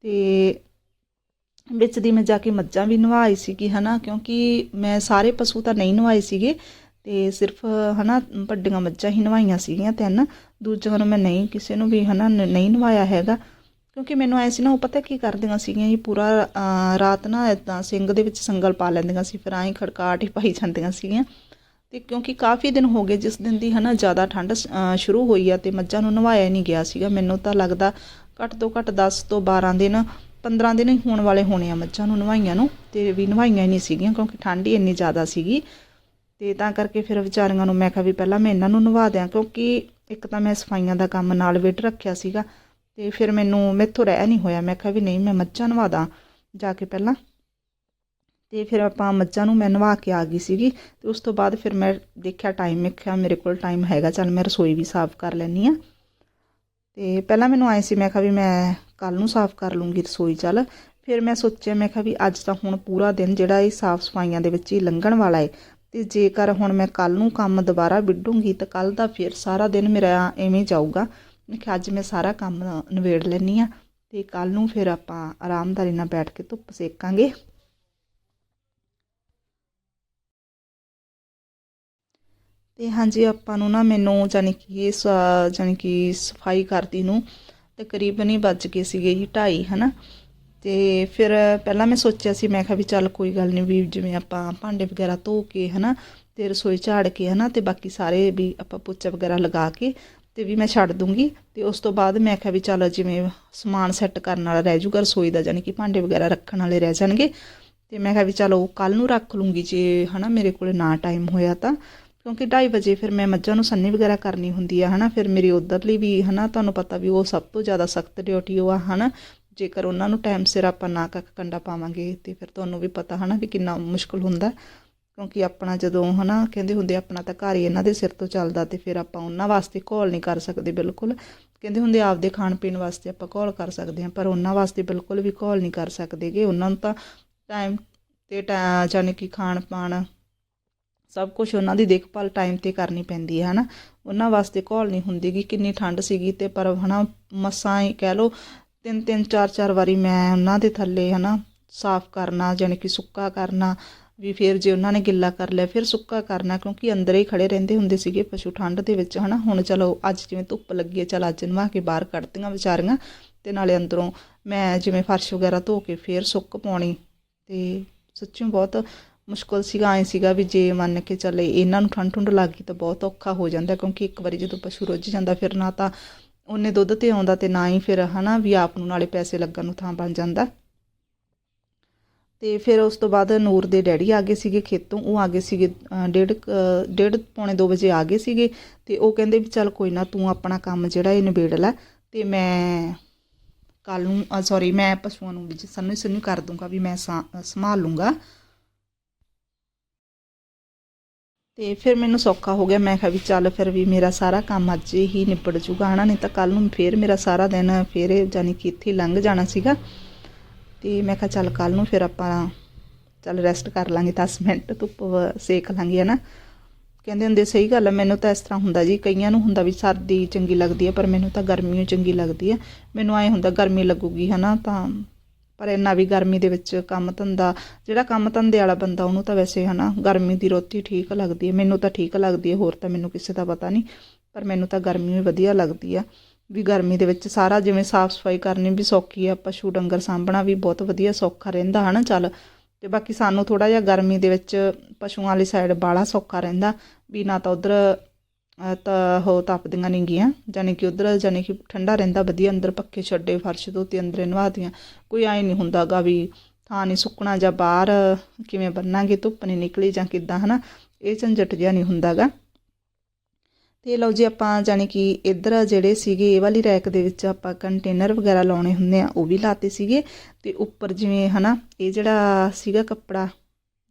ਤੇ ਵਿੱਚ ਦੀ ਮੈਂ ਜਾ ਕੇ ਮੱਝਾਂ ਵੀ ਨਵਾਈ ਸੀਗੀ, ਹਨਾ, ਕਿਉਂਕਿ ਮੈਂ ਸਾਰੇ ਪਸ਼ੂ ਤਾਂ ਨਹੀਂ ਨਵਾਏ ਸੀਗੇ ਤੇ ਸਿਰਫ, ਹਨਾ, ਵੱਡੀਆਂ ਮੱਝਾਂ ਹੀ ਨਵਾਈਆਂ ਸੀਗੀਆਂ ਤਿੰਨ। ਦੂਜਿਆਂ ਨੂੰ ਮੈਂ ਨਹੀਂ, ਕਿਸੇ ਨੂੰ ਵੀ, ਹਨਾ, ਨ- ਨਹੀਂ ਨਵਾਇਆ ਹੈਗਾ। ਕਿਉਂਕਿ ਮੈਨੂੰ ਐ ਸੀ ਨਾ, ਉਹ ਪਤਾ ਕੀ ਕਰਦੀਆਂ ਸੀਗੀਆਂ ਜੀ, ਪੂਰਾ ਰਾਤ ਨਾ ਇਦਾਂ ਸਿੰਘ ਦੇ ਵਿੱਚ ਸੰਗਲ ਪਾ ਲੈਂਦੀਆਂ ਸੀ, ਫਿਰ ਐਂ ਖੜਕਾਟ ਹੀ ਪਾਈ ਜਾਂਦੀਆਂ ਸੀਗੀਆਂ। ਤੇ ਕਿਉਂਕਿ ਕਾਫੀ ਦਿਨ ਹੋ ਗਏ, ਜਿਸ ਦਿਨ ਦੀ ਹਨਾ ਜ਼ਿਆਦਾ ਠੰਡ ਸ਼ੁਰੂ ਹੋਈ ਆ ਤੇ ਮੱਝਾਂ ਨੂੰ ਨਵਾਇਆ ਨਹੀਂ ਗਿਆ ਸੀਗਾ। ਮੈਨੂੰ ਤਾਂ ਲੱਗਦਾ ਘੱਟ ਤੋਂ ਘੱਟ 10 ਤੋਂ 12 ਦਿਨ 15 ਦਿਨ ਹੀ ਹੋਣ ਵਾਲੇ ਹੋਣੇ ਆ ਮੱਝਾਂ ਨੂੰ ਨਵਾਈਆਂ ਨੂੰ, ਤੇ ਵੀ ਨਵਾਈਆਂ ਹੀ ਨਹੀਂ ਸੀਗੀਆਂ, ਕਿਉਂਕਿ ਠੰਡ ਹੀ ਇੰਨੀ ਜ਼ਿਆਦਾ ਸੀਗੀ। ਤੇ ਤਾਂ ਕਰਕੇ ਫਿਰ ਵਿਚਾਰੀਆਂ ਨੂੰ ਮੈਂ ਕਿਹਾ ਵੀ ਪਹਿਲਾਂ ਮੈਂ ਇਹਨਾਂ ਨੂੰ ਨਵਾ ਦਿਆਂ, ਕਿਉਂਕਿ ਇੱਕ ਤਾਂ ਮੈਂ ਸਫਾਈਆਂ ਦਾ ਕੰਮ ਨਾਲ ਵਿਟ ਰੱਖਿਆ ਸੀਗਾ ਤੇ ਫਿਰ ਮੈਨੂੰ ਮੈਥੋਂ ਰਹਿ ਨਹੀਂ ਹੋਇਆ। ਮੈਂ ਕਿਹਾ ਵੀ ਨਹੀਂ, ਮੈਂ ਮੱਝਾਂ ਨਵਾ ਦਾਂ ਜਾ ਕੇ ਪਹਿਲਾਂ। ਤੇ ਫਿਰ ਆਪਾਂ ਮੱਝਾਂ ਨੂੰ ਮੈਂ ਨਵਾ ਕੇ ਆ ਗਈ ਸੀਗੀ ਤੇ ਉਸ ਤੋਂ ਬਾਅਦ ਫਿਰ ਮੈਂ ਦੇਖਿਆ ਟਾਈਮ ਮੈਂ ਕਿਹਾ ਮੇਰੇ ਕੋਲ ਟਾਈਮ ਹੈਗਾ, ਚੱਲ ਮੈਂ ਰਸੋਈ ਵੀ ਸਾਫ਼ ਕਰ ਲੈਣੀ ਆ ਤੇ ਪਹਿਲਾਂ ਮੈਨੂੰ ਆਏ ਸੀ, ਮੈਂ ਕਿਹਾ ਵੀ ਮੈਂ ਕੱਲ ਨੂੰ ਸਾਫ਼ ਕਰ ਲੂੰਗੀ ਰਸੋਈ, ਚੱਲ। ਫਿਰ ਮੈਂ ਸੋਚਿਆ, ਮੈਂ ਕਿਹਾ ਵੀ ਅੱਜ ਤਾਂ ਹੁਣ ਪੂਰਾ ਦਿਨ ਜਿਹੜਾ ਇਹ ਸਾਫ਼ ਸਫਾਈਆਂ ਦੇ ਵਿੱਚ ਹੀ ਲੰਘਣ ਵਾਲਾ ਹੈ ਤੇ ਜੇਕਰ ਹੁਣ ਮੈਂ ਕੱਲ ਨੂੰ ਕੰਮ ਦੁਬਾਰਾ ਵਿੱਢੂੰਗੀ ਤਾਂ ਕੱਲ ਦਾ ਫਿਰ ਸਾਰਾ ਦਿਨ ਮੇਰਾ ਐਵੇਂ ਜਾਊਗਾ। ਮੈਂ ਕਿਹਾ, ਅੱਜ ਮੈਂ ਸਾਰਾ ਕੰਮ ਨਿਬੇੜ ਲੈਂਦੀ ਆ ਤੇ ਕੱਲ ਨੂੰ ਫਿਰ ਆਪਾਂ ਆਰਾਮਦਾਰੀ ਨਾਲ ਬੈਠ ਕੇ ਧੁੱਪ ਸੇਕਾਂਗੇ। ਤੇ ਹਾਂਜੀ, ਆਪਾਂ ਨੂੰ ਨਾ ਮੈਨੂੰ ਜਾਨੀ ਕਿ ਇਸ ਜਾਨੀ ਕਿ ਸਫ਼ਾਈ ਕਰਦੀ ਨੂੰ ਤਕਰੀਬਨ ਹੀ ਵੱਜ ਗਏ ਸੀਗੇ ਜੀ 2:30 ਹਨਾ? ਤੇ ਫਿਰ ਪਹਿਲਾਂ ਮੈਂ ਸੋਚਿਆ ਸੀ, ਮੈਂ ਕਿਹਾ ਵੀ ਚੱਲ ਕੋਈ ਗੱਲ ਨਹੀਂ ਵੀ ਜਿਵੇਂ ਆਪਾਂ ਭਾਂਡੇ ਵਗੈਰਾ ਧੋ ਕੇ, ਹਨਾ? ਤੇ ਰਸੋਈ ਝਾੜ ਕੇ, ਹਨਾ? ਤੇ ਬਾਕੀ ਸਾਰੇ ਵੀ ਆਪਾਂ ਪੋਚਾ ਵਗੈਰਾ ਲਗਾ ਕੇ ਤੇ ਵੀ ਮੈਂ ਛੱਡ ਦੂੰਗੀ। ਤੇ ਉਸ ਤੋਂ ਬਾਅਦ ਮੈਂ ਕਿਹਾ ਵੀ ਚੱਲ ਜਿਵੇਂ ਸਮਾਨ ਸੈੱਟ ਕਰਨ ਵਾਲਾ ਰਹਿ ਜੂਗਾ, ਰਸੋਈ ਦਾ ਜਾਨੀ ਕਿ ਭਾਂਡੇ ਵਗੈਰਾ ਰੱਖਣ ਵਾਲੇ ਰਹਿ ਜਾਣਗੇ। ਤੇ ਮੈਂ ਕਿਹਾ ਵੀ ਚਲੋ ਕੱਲ ਨੂੰ ਰੱਖ ਲੂੰਗੀ ਜੇ ਹਨਾ ਮੇਰੇ ਕੋਲੇ ਨਾ ਟਾਈਮ ਹੋਇਆ ਤਾਂ। ਕਿਉਂਕਿ 2:30 ਵਜੇ ਫਿਰ ਮੈਂ ਮੱਝਾਂ ਨੂੰ ਸੰਨੀ ਵਗੈਰਾ ਕਰਨੀ ਹੁੰਦੀ ਆ ਹਨਾ, ਫਿਰ ਮੇਰੀ ਉਧਰਲੀ ਵੀ ਹਨਾ, ਤੁਹਾਨੂੰ ਪਤਾ ਵੀ ਉਹ ਸਭ ਤੋਂ ਜ਼ਿਆਦਾ ਸਖਤ ਡਿਊਟੀ ਉਹ ਆ ਹਨਾ। ਜੇਕਰ ਉਹਨਾਂ ਨੂੰ ਟਾਈਮ ਸਿਰ ਆਪਾਂ ਨਾ ਕੱਖ ਕੰਡਾ ਪਾਵਾਂਗੇ ਤੇ ਫਿਰ ਤੁਹਾਨੂੰ ਵੀ ਪਤਾ ਹਨਾ ਵੀ ਕਿੰਨਾ ਮੁਸ਼ਕਲ ਹੁੰਦਾ। ਕਿਉਂਕਿ ਆਪਣਾ ਜਦੋਂ ਹਨਾ ਕਹਿੰਦੇ ਹੁੰਦੇ ਆਪਣਾ ਤਾਂ ਘਰ ਹੀ ਇਹਨਾਂ ਦੇ ਸਿਰ ਤੋਂ ਚੱਲਦਾ ਤੇ ਫਿਰ ਆਪਾਂ ਉਹਨਾਂ ਵਾਸਤੇ ਘੋਲ ਨਹੀਂ ਕਰ ਸਕਦੇ ਬਿਲਕੁਲ। ਕਹਿੰਦੇ ਹੁੰਦੇ ਆਪਦੇ ਖਾਣ ਪੀਣ ਵਾਸਤੇ ਆਪਾਂ ਘੋਲ ਕਰ ਸਕਦੇ ਹਾਂ, ਪਰ ਉਹਨਾਂ ਵਾਸਤੇ ਬਿਲਕੁਲ ਵੀ ਘੋਲ ਨਹੀਂ ਕਰ ਸਕਦੇਗੇ। ਉਹਨਾਂ ਨੂੰ ਤਾਂ ਟਾਈਮ ਤੇ ਟਾ, ਜਾਣੀ ਕਿ ਖਾਣ ਪਾਣ ਸਭ ਕੁਝ ਉਹਨਾਂ ਦੀ ਦੇਖਭਾਲ ਟਾਈਮ ਤੇ ਕਰਨੀ ਪੈਂਦੀ ਹੈ, ਹਨਾ। ਉਹਨਾਂ ਵਾਸਤੇ ਘੋਲ ਨਹੀਂ ਹੁੰਦੀ ਗੀ, ਕਿੰਨੀ ਠੰਡ ਸੀਗੀ ਤੇ ਪਰ ਹਨਾ ਮਸਾਂ ਹੀ ਕਹਿ ਲਓ ਤਿੰਨ ਤਿੰਨ ਚਾਰ ਚਾਰ ਵਾਰੀ ਮੈਂ ਉਹਨਾਂ ਦੇ ਥੱਲੇ ਹਨਾ ਸਾਫ਼ ਕਰਨਾ, ਜਾਣੀ ਕਿ ਸੁੱਕਾ ਕਰਨਾ ਵੀ ਫਿਰ ਜੇ ਉਹਨਾਂ ਨੇ ਗਿੱਲਾ ਕਰ ਲਿਆ, ਫਿਰ ਸੁੱਕਾ ਕਰਨਾ, ਕਿਉਂਕਿ ਅੰਦਰ ਹੀ ਖੜੇ ਰਹਿੰਦੇ ਹੁੰਦੇ ਸੀਗੇ ਪਸ਼ੂ ਠੰਡ ਦੇ ਵਿੱਚ, ਹਨਾ? ਹੁਣ ਚਲੋ, ਅੱਜ ਜਿਵੇਂ ਧੁੱਪ ਲੱਗੀ ਹੈ, ਚਲ ਅੱਜ ਨਵਾ ਕੇ ਬਾਹਰ ਕੱਢਤੀਆਂ ਵਿਚਾਰੀਆਂ, ਤੇ ਨਾਲੇ ਅੰਦਰੋਂ ਮੈਂ ਜਿਵੇਂ ਫਰਸ਼ ਵਗੈਰਾ ਧੋ ਕੇ ਫਿਰ ਸੁੱਕ ਪਾਉਣੀ, ਤੇ ਸੱਚੀ ਬਹੁਤ ਮੁਸ਼ਕਲ ਸੀਗਾ, ਐ ਸੀਗਾ ਵੀ ਜੇ ਮੰਨ ਕੇ ਚੱਲੇ ਇਹਨਾਂ ਨੂੰ ਠੰਡ ਠੁੰਡ ਲੱਗ ਗਈ ਤਾਂ ਬਹੁਤ ਔਖਾ ਹੋ ਜਾਂਦਾ, ਕਿਉਂਕਿ ਇੱਕ ਵਾਰੀ ਜਦੋਂ ਪਸ਼ੂ ਰੁੱਝ ਜਾਂਦਾ ਫਿਰ ਨਾ ਤਾਂ ਉਹਨੇ ਦੁੱਧ ਤੇ ਆਉਂਦਾ ਤੇ ਨਾ ਹੀ ਫਿਰ, ਹਨਾ, ਵੀ ਆਪ ਨੂੰ ਨਾਲੇ ਪੈਸੇ ਲੱਗਣ ਨੂੰ ਥਾਂ ਬਣ ਜਾਂਦਾ। ਤੇ ਫਿਰ ਉਸ ਤੋਂ ਬਾਅਦ ਨੂਰ ਦੇ ਡੈਡੀ ਆ ਗਏ ਸੀਗੇ ਖੇਤੋਂ, ਉਹ ਆ ਗਏ ਸੀਗੇ ਡੇਢ ਡੇਢ ਪੌਣੇ 2 ਵਜੇ ਆ ਗਏ ਸੀਗੇ ਤੇ ਉਹ ਕਹਿੰਦੇ ਵੀ ਚੱਲ ਕੋਈ ਨਾ ਤੂੰ ਆਪਣਾ ਕੰਮ ਜਿਹੜਾ ਇਹ ਨਿਬੇੜ ਲੈ ਤੇ ਮੈਂ ਕੱਲ ਨੂੰ ਸੌਰੀ ਮੈਂ ਪਸ਼ੂਆਂ ਨੂੰ ਵਿੱਚ ਸੰਨੂ ਸੰਨੂ ਕਰ ਦੂੰਗਾ ਵੀ ਮੈਂ ਸਾ- ਸੰਭਾਲ ਲੂੰਗਾ। ਤੇ ਫਿਰ ਮੈਨੂੰ ਸੌਖਾ ਹੋ ਗਿਆ, ਮੈਂ ਕਿਹਾ ਵੀ ਚੱਲ ਫਿਰ ਵੀ ਮੇਰਾ ਸਾਰਾ ਕੰਮ ਅੱਜ ਹੀ ਨਿਬੜ ਜੂਗਾ ਹਨਾ, ਨਹੀਂ ਤਾਂ ਕੱਲ ਨੂੰ ਫਿਰ ਮੇਰਾ ਸਾਰਾ ਦਿਨ ਫਿਰ ਇਹ ਜਾਨੀ ਕਿ ਇੱਥੇ ਲੰਘ ਜਾਣਾ ਸੀਗਾ। ਤੇ ਮੈਂ ਕਿਹਾ ਚੱਲ ਕੱਲ ਨੂੰ ਫਿਰ ਆਪਾਂ ਚੱਲ ਰੈਸਟ ਕਰ ਲਾਂਗੇ 10 ਮਿੰਟ, ਧੁੱਪ ਸੇਕ ਲਾਂਗੇ, ਹਨਾ। ਕਹਿੰਦੇ ਹੁੰਦੇ ਸਹੀ ਗੱਲ ਹੈ ਮੈਨੂੰ ਤਾਂ ਇਸ ਤਰ੍ਹਾਂ ਹੁੰਦਾ ਜੀ, ਕਈਆਂ ਨੂੰ ਹੁੰਦਾ ਵੀ ਸਰਦੀ ਚੰਗੀ ਲੱਗਦੀ ਹੈ ਪਰ ਮੈਨੂੰ ਤਾਂ ਗਰਮੀ ਚੰਗੀ ਲੱਗਦੀ ਹੈ ਮੈਨੂੰ ਐ ਹੁੰਦਾ ਗਰਮੀ ਲੱਗੂਗੀ, ਹਨਾ, ਤਾਂ ਪਰ ਇੰਨਾ ਵੀ ਗਰਮੀ ਦੇ ਵਿੱਚ ਕੰਮ ਧੰਦਾ, ਜਿਹੜਾ ਕੰਮ ਧੰਦੇ ਵਾਲਾ ਬੰਦਾ, ਉਹਨੂੰ ਤਾਂ ਵੈਸੇ, ਹਨਾ, ਗਰਮੀ ਦੀ ਰੋਟੀ ਠੀਕ ਲੱਗਦੀ ਹੈ ਮੈਨੂੰ ਤਾਂ ਠੀਕ ਲੱਗਦੀ ਹੈ ਹੋਰ ਤਾਂ ਮੈਨੂੰ ਕਿਸੇ ਦਾ ਪਤਾ ਨਹੀਂ, ਪਰ ਮੈਨੂੰ ਤਾਂ ਗਰਮੀ ਵੀ ਵਧੀਆ ਲੱਗਦੀ ਆ। ਵੀ ਗਰਮੀ ਦੇ ਵਿੱਚ ਸਾਰਾ ਜਿਵੇਂ ਸਾਫ਼ ਸਫ਼ਾਈ ਕਰਨੀ ਵੀ ਸੌਖੀ ਆ ਪਸ਼ੂ ਡੰਗਰ ਸਾਂਭਣਾ ਵੀ ਬਹੁਤ ਵਧੀਆ ਸੌਖਾ ਰਹਿੰਦਾ, ਹਨਾ ਚੱਲ? ਤੇ ਬਾਕੀ ਸਾਨੂੰ ਥੋੜਾ ਜਿਹਾ ਗਰਮੀ ਦੇ ਵਿੱਚ ਪਸ਼ੂਆਂ ਵਾਲੀ ਸਾਈਡ ਬਾਲਾ ਸੌਖਾ ਰਹਿੰਦਾ, ਵੀ ਨਾ ਤਾਂ ਉਧਰ, ਅਹ, ਤਾਂ ਹੋ ਤਪਦੀਆਂ ਨਹੀਂ ਗੀਆਂ, ਜਾਣੀ ਕਿ ਉਧਰ, ਜਾਣੀ ਕਿ ਠੰਡਾ ਰਹਿੰਦਾ, ਵਧੀਆ ਅੰਦਰ ਪੱਖੇ ਛੱਡੇ, ਫਰਸ਼ ਧੋਤੇ, ਅੰਦਰੇ ਨਵਾਤੀਆਂ ਕੋਈ ਆਏ ਨਹੀਂ ਹੁੰਦਾਗਾ ਵੀ ਥਾਂ ਨਹੀਂ ਸੁੱਕਣਾ ਜਾਂ ਬਾਹਰ ਕਿਵੇਂ ਬੰਨਾਂਗੇ, ਧੁੱਪ ਨਹੀਂ ਨਿਕਲੀ ਜਾਂ ਕਿੱਦਾਂ, ਹਨਾ? ਇਹ ਝੰਜਟ ਜਿਹਾ ਨਹੀਂ ਹੁੰਦਾਗਾ ਤੇ ਲਓ ਜੀ ਆਪਾਂ ਜਾਣੀ ਕਿ ਇੱਧਰ ਜਿਹੜੇ ਸੀਗੇ, ਇਹ ਵਾਲੀ ਰੈਕ ਦੇ ਵਿੱਚ ਆਪਾਂ ਕੰਟੇਨਰ ਵਗੈਰਾ ਲਾਉਣੇ ਹੁੰਦੇ ਆ, ਉਹ ਵੀ ਲਾਤੇ ਸੀਗੇ। ਤੇ ਉੱਪਰ ਜਿਵੇਂ ਹਨਾ, ਇਹ ਜਿਹੜਾ ਸੀਗਾ ਕੱਪੜਾ,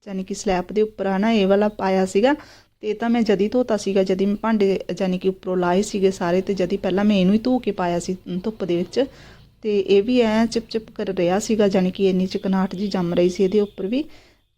ਜਾਣੀ ਕਿ ਸਲੈਬ ਦੇ ਉੱਪਰ ਹਨਾ, ਇਹ ਵਾਲਾ ਪਾਇਆ ਸੀਗਾ। ਤੇ ਇਹ ਤਾਂ ਮੈਂ ਜਦੀ ਧੋਤਾ ਸੀਗਾ, ਜਦੀ ਮੈਂ ਭਾਂਡੇ, ਜਾਣੀ ਕਿ ਉੱਪਰੋਂ ਲਾਏ ਸੀਗੇ ਸਾਰੇ ਤੇ ਜਦੀ ਪਹਿਲਾਂ ਮੈਂ ਇਹਨੂੰ ਹੀ ਧੋ ਕੇ ਪਾਇਆ ਸੀ ਧੁੱਪ ਦੇ ਵਿੱਚ। ਤੇ ਇਹ ਵੀ ਐ ਚਿਪ ਚਿਪ ਕਰ ਰਿਹਾ ਸੀਗਾ, ਜਾਣੀ ਕਿ ਇੰਨੀ ਚਿਕਨਾਹਟ ਜੀ ਜੰਮ ਰਹੀ ਸੀ ਇਹਦੇ ਉੱਪਰ ਵੀ।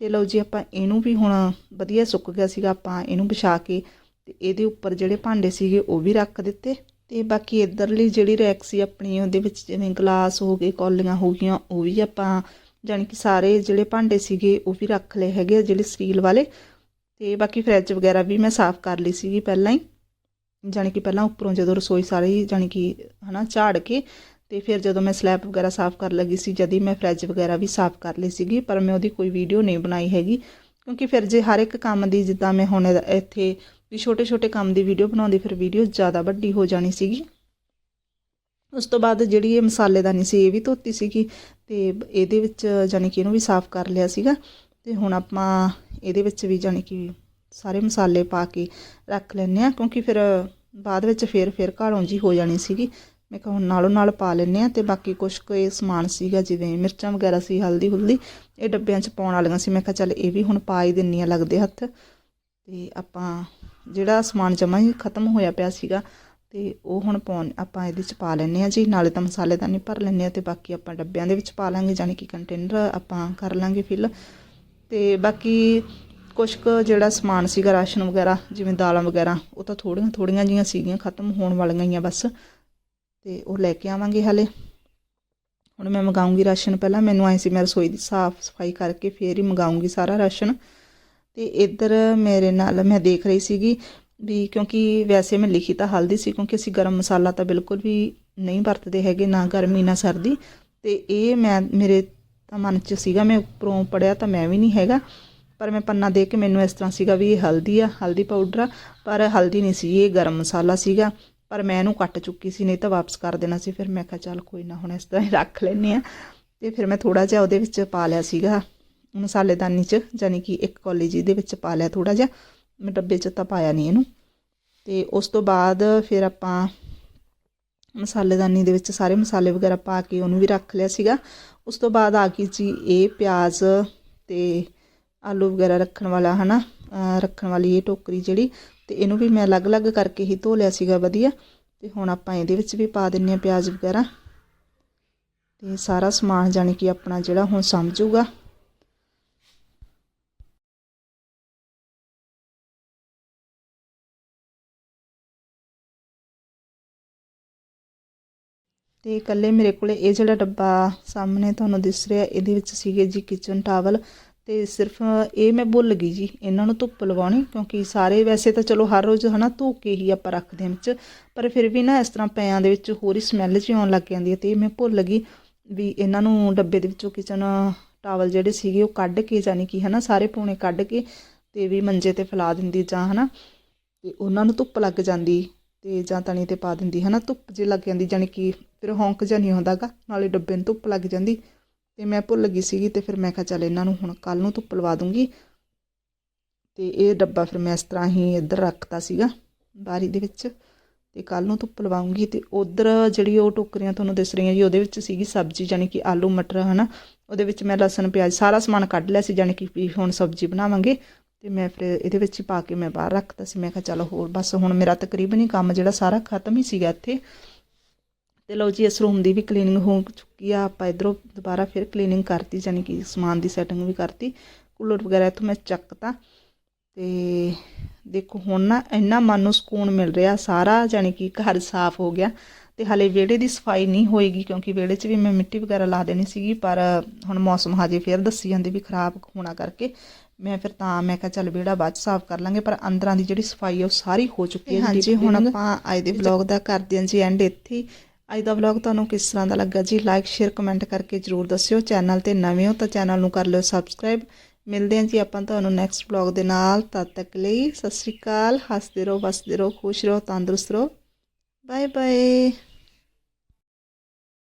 ਤੇ ਲਓ ਜੀ ਆਪਾਂ ਇਹਨੂੰ ਵੀ ਹੁਣ ਵਧੀਆ ਸੁੱਕ ਗਿਆ ਸੀਗਾ, ਆਪਾਂ ਇਹਨੂੰ ਵਿਛਾ ਕੇ ਤੇ ਇਹਦੇ ਉੱਪਰ ਜਿਹੜੇ ਭਾਂਡੇ ਸੀਗੇ ਉਹ ਵੀ ਰੱਖ ਦਿੱਤੇ ਤੇ ਬਾਕੀ ਇਧਰਲੀ ਜਿਹੜੀ ਰੈਕ ਸੀ ਆਪਣੀ ਉਹਦੇ ਵਿੱਚ ਜਿਵੇਂ ਗਲਾਸ ਹੋ ਗਏ ਕੌਲੀਆਂ ਹੋ ਗਈਆਂ ਉਹ ਵੀ ਆਪਾਂ ਜਾਣੀ ਕਿ ਸਾਰੇ ਜਿਹੜੇ ਭਾਂਡੇ ਸੀਗੇ ਉਹ ਵੀ ਰੱਖ ਲਏ ਹੈਗੇ ਆ, ਜਿਹੜੇ ਸਟੀਲ ਵਾਲੇ ਤੇ ਬਾਕੀ ਫਰਿੱਜ ਵਗੈਰਾ ਵੀ ਮੈਂ ਸਾਫ਼ ਕਰ ਲਈ ਸੀਗੀ ਪਹਿਲਾਂ ਹੀ। ਜਾਣੀ ਕਿ ਪਹਿਲਾਂ ਉੱਪਰੋਂ ਜਦੋਂ ਰਸੋਈ ਸਾਰੀ ਜਾਣੀ ਕਿ ਹਨਾ ਝਾੜ ਕੇ ਤੇ ਫਿਰ ਜਦੋਂ ਮੈਂ ਸਲੈਬ ਵਗੈਰਾ ਸਾਫ਼ ਕਰ ਲੱਗੀ ਸੀ ਜਦੀ ਮੈਂ ਫਰਿੱਜ ਵਗੈਰਾ ਵੀ ਸਾਫ਼ ਕਰ ਲਈ ਸੀਗੀ ਪਰ ਮੈਂ ਉਹਦੀ ਕੋਈ ਵੀਡੀਓ ਨਹੀਂ ਬਣਾਈ ਹੈਗੀ ਕਿਉਂਕਿ ਫਿਰ ਜੇ ਹਰ ਇੱਕ ਕੰਮ ਦੀ ਜਿੱਦਾਂ ਮੈਂ ਹੁਣ ਇੱਥੇ ਵੀ ਛੋਟੇ ਛੋਟੇ ਕੰਮ ਦੀ ਵੀਡੀਓ ਬਣਾਉਂਦੀ, ਫਿਰ ਵੀਡੀਓ ਜ਼ਿਆਦਾ ਵੱਡੀ ਹੋ ਜਾਣੀ ਸੀਗੀ। ਉਸ ਤੋਂ ਬਾਅਦ ਜਿਹੜੀ ਇਹ ਮਸਾਲੇਦਾਨੀ ਸੀ, ਇਹ ਵੀ ਧੋਤੀ ਸੀਗੀ ਤੇ ਇਹਦੇ ਵਿੱਚ ਜਾਣੀ ਕਿ ਇਹਨੂੰ ਵੀ ਸਾਫ਼ ਕਰ ਲਿਆ ਸੀਗਾ ਤੇ ਹੁਣ ਆਪਾਂ ਇਹਦੇ ਵਿੱਚ ਵੀ ਜਾਣੀ ਕਿ ਸਾਰੇ ਮਸਾਲੇ ਪਾ ਕੇ ਰੱਖ ਲੈਂਦੇ ਆ ਕਿਉਂਕਿ ਫਿਰ ਬਾਅਦ ਵਿੱਚ ਫੇਰ ਫੇਰ ਘਾਲੋਂ ਜੀ ਹੋ ਜਾਣੀ ਸੀਗੀ। ਮੈਂ ਕਿਹਾ ਹੁਣ ਨਾਲੋਂ ਨਾਲ ਪਾ ਲੈਂਦੇ ਆ ਤੇ ਬਾਕੀ ਕੁਝ ਕੁ ਸਮਾਨ ਸੀਗਾ, ਜਿਵੇਂ ਮਿਰਚਾਂ ਵਗੈਰਾ ਸੀ ਹਲਦੀ ਹੁਲਦੀ ਇਹ ਡੱਬਿਆਂ 'ਚ ਪਾਉਣ ਵਾਲੀਆਂ ਸੀ। ਮੈਂ ਕਿਹਾ ਚੱਲ ਇਹ ਵੀ ਹੁਣ ਪਾ ਹੀ ਦਿੰਨੀ ਆ ਲੱਗਦੇ ਹੱਥ ਤੇ ਆਪਾਂ ਜਿਹੜਾ ਸਮਾਨ ਜਮਾ ਹੀ ਖਤਮ ਹੋਇਆ ਪਿਆ ਸੀਗਾ, ਤੇ ਉਹ ਹੁਣ ਪਾਉਣ ਆਪਾਂ ਇਹਦੇ 'ਚ ਪਾ ਲੈਂਦੇ ਆ ਜੀ, ਨਾਲੇ ਤਾਂ ਮਸਾਲੇਦਾਨੀ ਭਰ ਲੈਂਦੇ ਆ ਤੇ ਬਾਕੀ ਆਪਾਂ ਡੱਬਿਆਂ ਦੇ ਵਿੱਚ ਪਾ ਲਾਂਗੇ, ਜਾਣੀ ਕਿ ਕੰਟੇਨਰ ਆਪਾਂ ਕਰ ਲਾਂਗੇ ਫਿਲ ਤੇ ਬਾਕੀ ਕੁਛ ਕੁ ਜਿਹੜਾ ਸਮਾਨ ਸੀਗਾ, ਰਾਸ਼ਨ ਵਗੈਰਾ, ਜਿਵੇਂ ਦਾਲਾਂ ਵਗੈਰਾ, ਉਹ ਤਾਂ ਥੋੜੀਆਂ ਥੋੜੀਆਂ ਜੀਆਂ ਸੀਗੀਆਂ, ਖਤਮ ਹੋਣ ਵਾਲੀਆਂ ਹੀ ਆ ਬਸ। ਤੇ ਉਹ ਲੈ ਕੇ ਆਵਾਂਗੇ ਹਾਲੇ। ਹੁਣ ਮੈਂ ਮੰਗਾਉਂਗੀ ਰਾਸ਼ਨ ਪਹਿਲਾਂ, ਮੈਨੂੰ ਆਏ ਸੀ ਮੈਂ ਰਸੋਈ ਦੀ ਸਾਫ਼ ਸਫ਼ਾਈ ਕਰਕੇ ਫੇਰ ਹੀ ਮੰਗਾਉਂਗੀ ਸਾਰਾ ਰਾਸ਼ਨ। ਤੇ ਇੱਧਰ ਮੇਰੇ ਨਾਲ ਮੈਂ ਦੇਖ ਰਹੀ ਸੀਗੀ ਵੀ ਕਿਉਂਕਿ ਵੈਸੇ ਮੈਂ ਲਿਖੀ ਤਾਂ ਹਲਦੀ ਸੀ ਕਿਉਂਕਿ ਅਸੀਂ ਗਰਮ ਮਸਾਲਾ ਤਾਂ ਬਿਲਕੁਲ ਵੀ ਨਹੀਂ ਵਰਤਦੇ ਹੈਗੇ, ਨਾ ਗਰਮੀ, ਨਾ ਸਰਦੀ। ਤੇ ਇਹ ਮੈਂ, ਮੇਰੇ ਤਾਂ ਮਨ 'ਚ ਸੀਗਾ, ਮੈਂ ਉੱਪਰੋਂ ਪੜਿਆ ਤਾਂ ਮੈਂ ਵੀ ਨਹੀਂ ਹੈਗਾ। ਪਰ ਮੈਂ ਪੰਨਾ ਦੇਖ ਕੇ ਮੈਨੂੰ ਇਸ ਤਰ੍ਹਾਂ ਸੀਗਾ ਵੀ ਇਹ ਹਲਦੀ ਆ, ਹਲਦੀ ਪਾਊਡਰ ਆ, ਪਰ ਹਲਦੀ ਨਹੀਂ ਸੀ, ਇਹ ਗਰਮ ਮਸਾਲਾ ਸੀਗਾ। ਪਰ ਮੈਂ ਇਹਨੂੰ ਕੱਟ ਚੁੱਕੀ ਸੀ, ਨਹੀਂ ਤਾਂ ਵਾਪਸ ਕਰ ਦੇਣਾ ਸੀ। ਫਿਰ ਮੈਂ ਕਿਹਾ ਚੱਲ ਕੋਈ ਨਾ, ਹੁਣ ਇਸ ਤਰ੍ਹਾਂ ਹੀ ਰੱਖ ਲੈਨੇ ਆ ਤੇ ਫਿਰ ਮੈਂ ਥੋੜਾ ਜਿਹਾ ਉਹਦੇ ਵਿੱਚ ਪਾ ਲਿਆ ਸੀਗਾ। ਮਸਾਲੇਦਾਨੀ 'ਚ ਯਾਨੀ ਕਿ ਇੱਕ ਕੌਲੀ ਜੀ ਦੇ ਵਿੱਚ ਪਾ ਲਿਆ ਥੋੜਾ ਜਿਹਾ, ਮੈਂ ਡੱਬੇ 'ਚ ਤਾਂ ਪਾਇਆ ਨਹੀਂ ਇਹਨੂੰ। ਤੇ ਉਸ ਤੋਂ ਬਾਅਦ ਫਿਰ ਆਪਾਂ ਮਸਾਲੇਦਾਨੀ ਦੇ ਵਿੱਚ ਸਾਰੇ ਮਸਾਲੇ ਵਗੈਰਾ ਪਾ ਕੇ ਉਹਨੂੰ ਵੀ ਰੱਖ ਲਿਆ ਸੀਗਾ। ਉਸ ਤੋਂ ਬਾਅਦ ਆ ਗਈ ਜੀ ਇਹ ਪਿਆਜ਼ ਤੇ ਆਲੂ ਵਗੈਰਾ ਰੱਖਣ ਵਾਲਾ, ਹਨਾ? ਅਹ ਰੱਖਣ ਵਾਲੀ ਇਹ ਟੋਕਰੀ ਜਿਹੜੀ, ਤੇ ਇਹਨੂੰ ਵੀ ਮੈਂ ਅਲੱਗ-ਅਲੱਗ ਕਰਕੇ ਹੀ ਧੋ ਲਿਆ ਸੀਗਾ ਵਧੀਆ। ਤੇ ਹੁਣ ਆਪਾਂ ਇਹਦੇ ਵਿੱਚ ਵੀ ਪਾ ਦਿੰਨੇ ਆ ਪਿਆਜ਼ ਵਗੈਰਾ। ਤੇ ਸਾਰਾ ਸਮਾਨ ਜਾਣੀ ਕਿ ਆਪਣਾ ਜਿਹੜਾ ਹੁਣ ਸਮਝੂਗਾ ਤੇ ਇਕੱਲੇ ਮੇਰੇ ਕੋਲੇ ਇਹ ਜਿਹੜਾ ਡੱਬਾ ਸਾਹਮਣੇ ਤੁਹਾਨੂੰ ਦਿਸ ਰਿਹਾ, ਇਹਦੇ ਵਿੱਚ ਸੀਗੇ ਜੀ ਕਿਚਨ ਟਾਵਲ ਤੇ ਸਿਰਫ ਇਹ ਮੈਂ ਭੁੱਲ ਗਈ ਜੀ, ਇਹਨਾਂ ਨੂੰ ਧੁੱਪ ਲਵਾਉਣੀ ਕਿਉਂਕਿ ਸਾਰੇ ਵੈਸੇ ਤਾਂ ਚਲੋ ਹਰ ਰੋਜ਼ ਹਨਾ ਧੋ ਕੇ ਹੀ ਆਪਾਂ ਰੱਖਦੇ ਹਾਂ ਵਿੱਚ, ਪਰ ਫਿਰ ਵੀ ਨਾ ਇਸ ਤਰ੍ਹਾਂ ਪਿਆਂ ਦੇ ਵਿੱਚ ਹੋਰ ਹੀ ਸਮੈਲ ਜਿਹੀ ਆਉਣ ਲੱਗ ਜਾਂਦੀ ਹੈ ਤੇ ਇਹ ਮੈਂ ਭੁੱਲ ਗਈ ਵੀ ਇਹਨਾਂ ਨੂੰ ਡੱਬੇ ਦੇ ਵਿੱਚੋਂ ਕਿਚਨ ਟਾਵਲ ਜਿਹੜੇ ਸੀਗੇ ਉਹ ਕੱਢ ਕੇ ਜਾਨੀ ਕਿ ਹਨਾ ਸਾਰੇ ਪੂਣੇ ਕੱਢ ਕੇ ਤੇ ਵੀ ਮੰਜੇ ਤੇ ਫੈਲਾ ਦਿੰਦੀ ਜਾਂ ਹਨਾ ਤੇ ਉਹਨਾਂ ਨੂੰ ਧੁੱਪ ਲੱਗ ਜਾਂਦੀ ਤੇ ਜਾਂ ਤਣੀ ਤੇ ਪਾ ਦਿੰਦੀ, ਹਨਾ, ਧੁੱਪ ਜੇ ਲੱਗ ਜਾਂਦੀ, ਜਾਣੀ ਕਿ ਫਿਰ ਹੌਂਕ ਜਿਹਾ ਨਹੀਂ ਹੁੰਦਾਗਾ, ਨਾਲੇ ਡੱਬੇ ਨੂੰ ਧੁੱਪ ਲੱਗ ਜਾਂਦੀ। ਤੇ ਮੈਂ ਭੁੱਲ ਗਈ ਸੀਗੀ ਤੇ ਫਿਰ ਮੈਂ ਕਿਹਾ ਚੱਲ ਇਹਨਾਂ ਨੂੰ ਹੁਣ ਕੱਲ ਨੂੰ ਧੁੱਪ ਲਵਾ ਦੂੰਗੀ। ਤੇ ਇਹ ਡੱਬਾ ਫਿਰ ਮੈਂ ਇਸ ਤਰ੍ਹਾਂ ਹੀ ਇੱਧਰ ਰੱਖਤਾ ਸੀਗਾ, ਬਾਰੀ ਦੇ ਵਿੱਚ। ਤੇ ਕੱਲ ਨੂੰ ਧੁੱਪ ਲਵਾਉਂਗੀ ਤੇ ਉਧਰ ਜਿਹੜੀ ਉਹ ਟੋਕਰੀਆਂ ਤੁਹਾਨੂੰ ਦਿਸ ਰਹੀਆਂ ਜੀ, ਉਹਦੇ ਵਿੱਚ ਸੀਗੀ ਸਬਜ਼ੀ ਜਾਨੀ ਕਿ ਆਲੂ ਮਟਰ, ਹਨਾ, ਉਹਦੇ ਵਿੱਚ ਮੈਂ ਲਸਣ, ਪਿਆਜ਼ ਸਾਰਾ ਸਮਾਨ ਕੱਢ ਲਿਆ ਸੀ ਜਾਨੀ ਕਿ ਵੀ ਹੁਣ ਸਬਜ਼ੀ ਬਣਾਵਾਂਗੇ। ਤੇ ਮੈਂ ਫਿਰ ਇਹਦੇ ਵਿੱਚ ਹੀ ਪਾ ਕੇ ਮੈਂ ਬਾਹਰ ਰੱਖਤਾ ਸੀ। ਮੈਂ ਕਿਹਾ ਚਲੋ ਹੋਰ ਬਸ ਹੁਣ ਮੇਰਾ ਤਕਰੀਬਨ ਹੀ ਕੰਮ ਜਿਹੜਾ ਸਾਰਾ ਖਤਮ ਹੀ ਸੀਗਾ ਇੱਥੇ। ਤੇ ਲਓ ਜੀ, ਇਸ ਰੂਮ ਦੀ ਵੀ ਕਲੀਨਿੰਗ ਹੋ ਚੁੱਕੀ ਆ। ਆਪਾਂ ਇਧਰੋਂ ਦੁਬਾਰਾ ਫਿਰ ਕਲੀਨਿੰਗ ਕਰਤੀ ਯਾਨੀ ਕਿ ਸਮਾਨ ਦੀ ਸੈਟਿੰਗ ਵੀ ਕਰਤੀ। ਕੂਲਰ ਵਗੈਰਾ ਇੱਥੋਂ ਮੈਂ ਚੱਕਤਾ। ਤੇ ਦੇਖੋ ਹੁਣ ਨਾ ਇੰਨਾ ਮਨ ਨੂੰ ਸਕੂਨ ਮਿਲ ਰਿਹਾ, ਸਾਰਾ ਯਾਨੀ ਕਿ ਘਰ ਸਾਫ਼ ਹੋ ਗਿਆ। ਤੇ ਹਲੇ ਵਿਹੜੇ ਦੀ ਸਫ਼ਾਈ ਨਹੀਂ ਹੋਏਗੀ, ਕਿਉਂਕਿ ਵਿਹੜੇ 'ਚ ਵੀ ਮੈਂ ਮਿੱਟੀ ਵਗੈਰਾ ਲਾ ਦੇਣੀ ਸੀਗੀ, ਪਰ ਹੁਣ ਮੌਸਮ ਹਜੇ ਫਿਰ ਦੱਸੀ ਜਾਂਦੇ ਵੀ ਖਰਾਬ ਹੋਣਾ ਕਰਕੇ। ਮੈਂ ਫਿਰ ਤਾਂ ਮੈਂ ਕਿਹਾ ਚੱਲ ਵਿਹੜਾ ਬਾਅਦ ਸਾਫ਼ ਕਰ ਲਾਂਗੇ ਪਰ ਅੰਦਰਾਂ ਦੀ ਜਿਹੜੀ ਸਫ਼ਾਈ ਉਹ ਸਾਰੀ ਹੋ ਚੁੱਕੀ ਹੈ ਹਾਂਜੀ ਹੁਣ ਆਪਾਂ ਅੱਜ ਦੇ ਵਲੌਗ ਦਾ ਕਰਦੇ ਹਾਂ ਜੀ ਐਂਡ ਇੱਥੇ ਅੱਜ ਦਾ ਵਲੌਗ ਤੁਹਾਨੂੰ ਕਿਸ ਤਰ੍ਹਾਂ ਦਾ ਲੱਗਾ ਜੀ? ਲਾਈਕ ਸ਼ੇਅਰ ਕਮੈਂਟ ਕਰਕੇ ਜਰੂਰ ਦੱਸਿਓ। ਚੈਨਲ ਤੇ ਨਵੇਂ ਹੋ ਤਾਂ ਚੈਨਲ ਨੂੰ ਕਰ ਲਿਓ ਸਬਸਕ੍ਰਾਈਬ ਮਿਲਦੇ ਹਾਂ ਜੀ ਆਪਾਂ ਤੁਹਾਨੂੰ ਨੈਕਸਟ ਵਲੌਗ ਦੇ ਨਾਲ। ਤਦ ਤੱਕ ਲਈ ਸਤਿ ਸ਼੍ਰੀ ਅਕਾਲ। ਹੱਸਦੇ ਰਹੋ ਵਸਦੇ ਰਹੋ ਖੁਸ਼ ਰਹੋ ਤੰਦਰੁਸਤ ਰਹੋ। Bye bye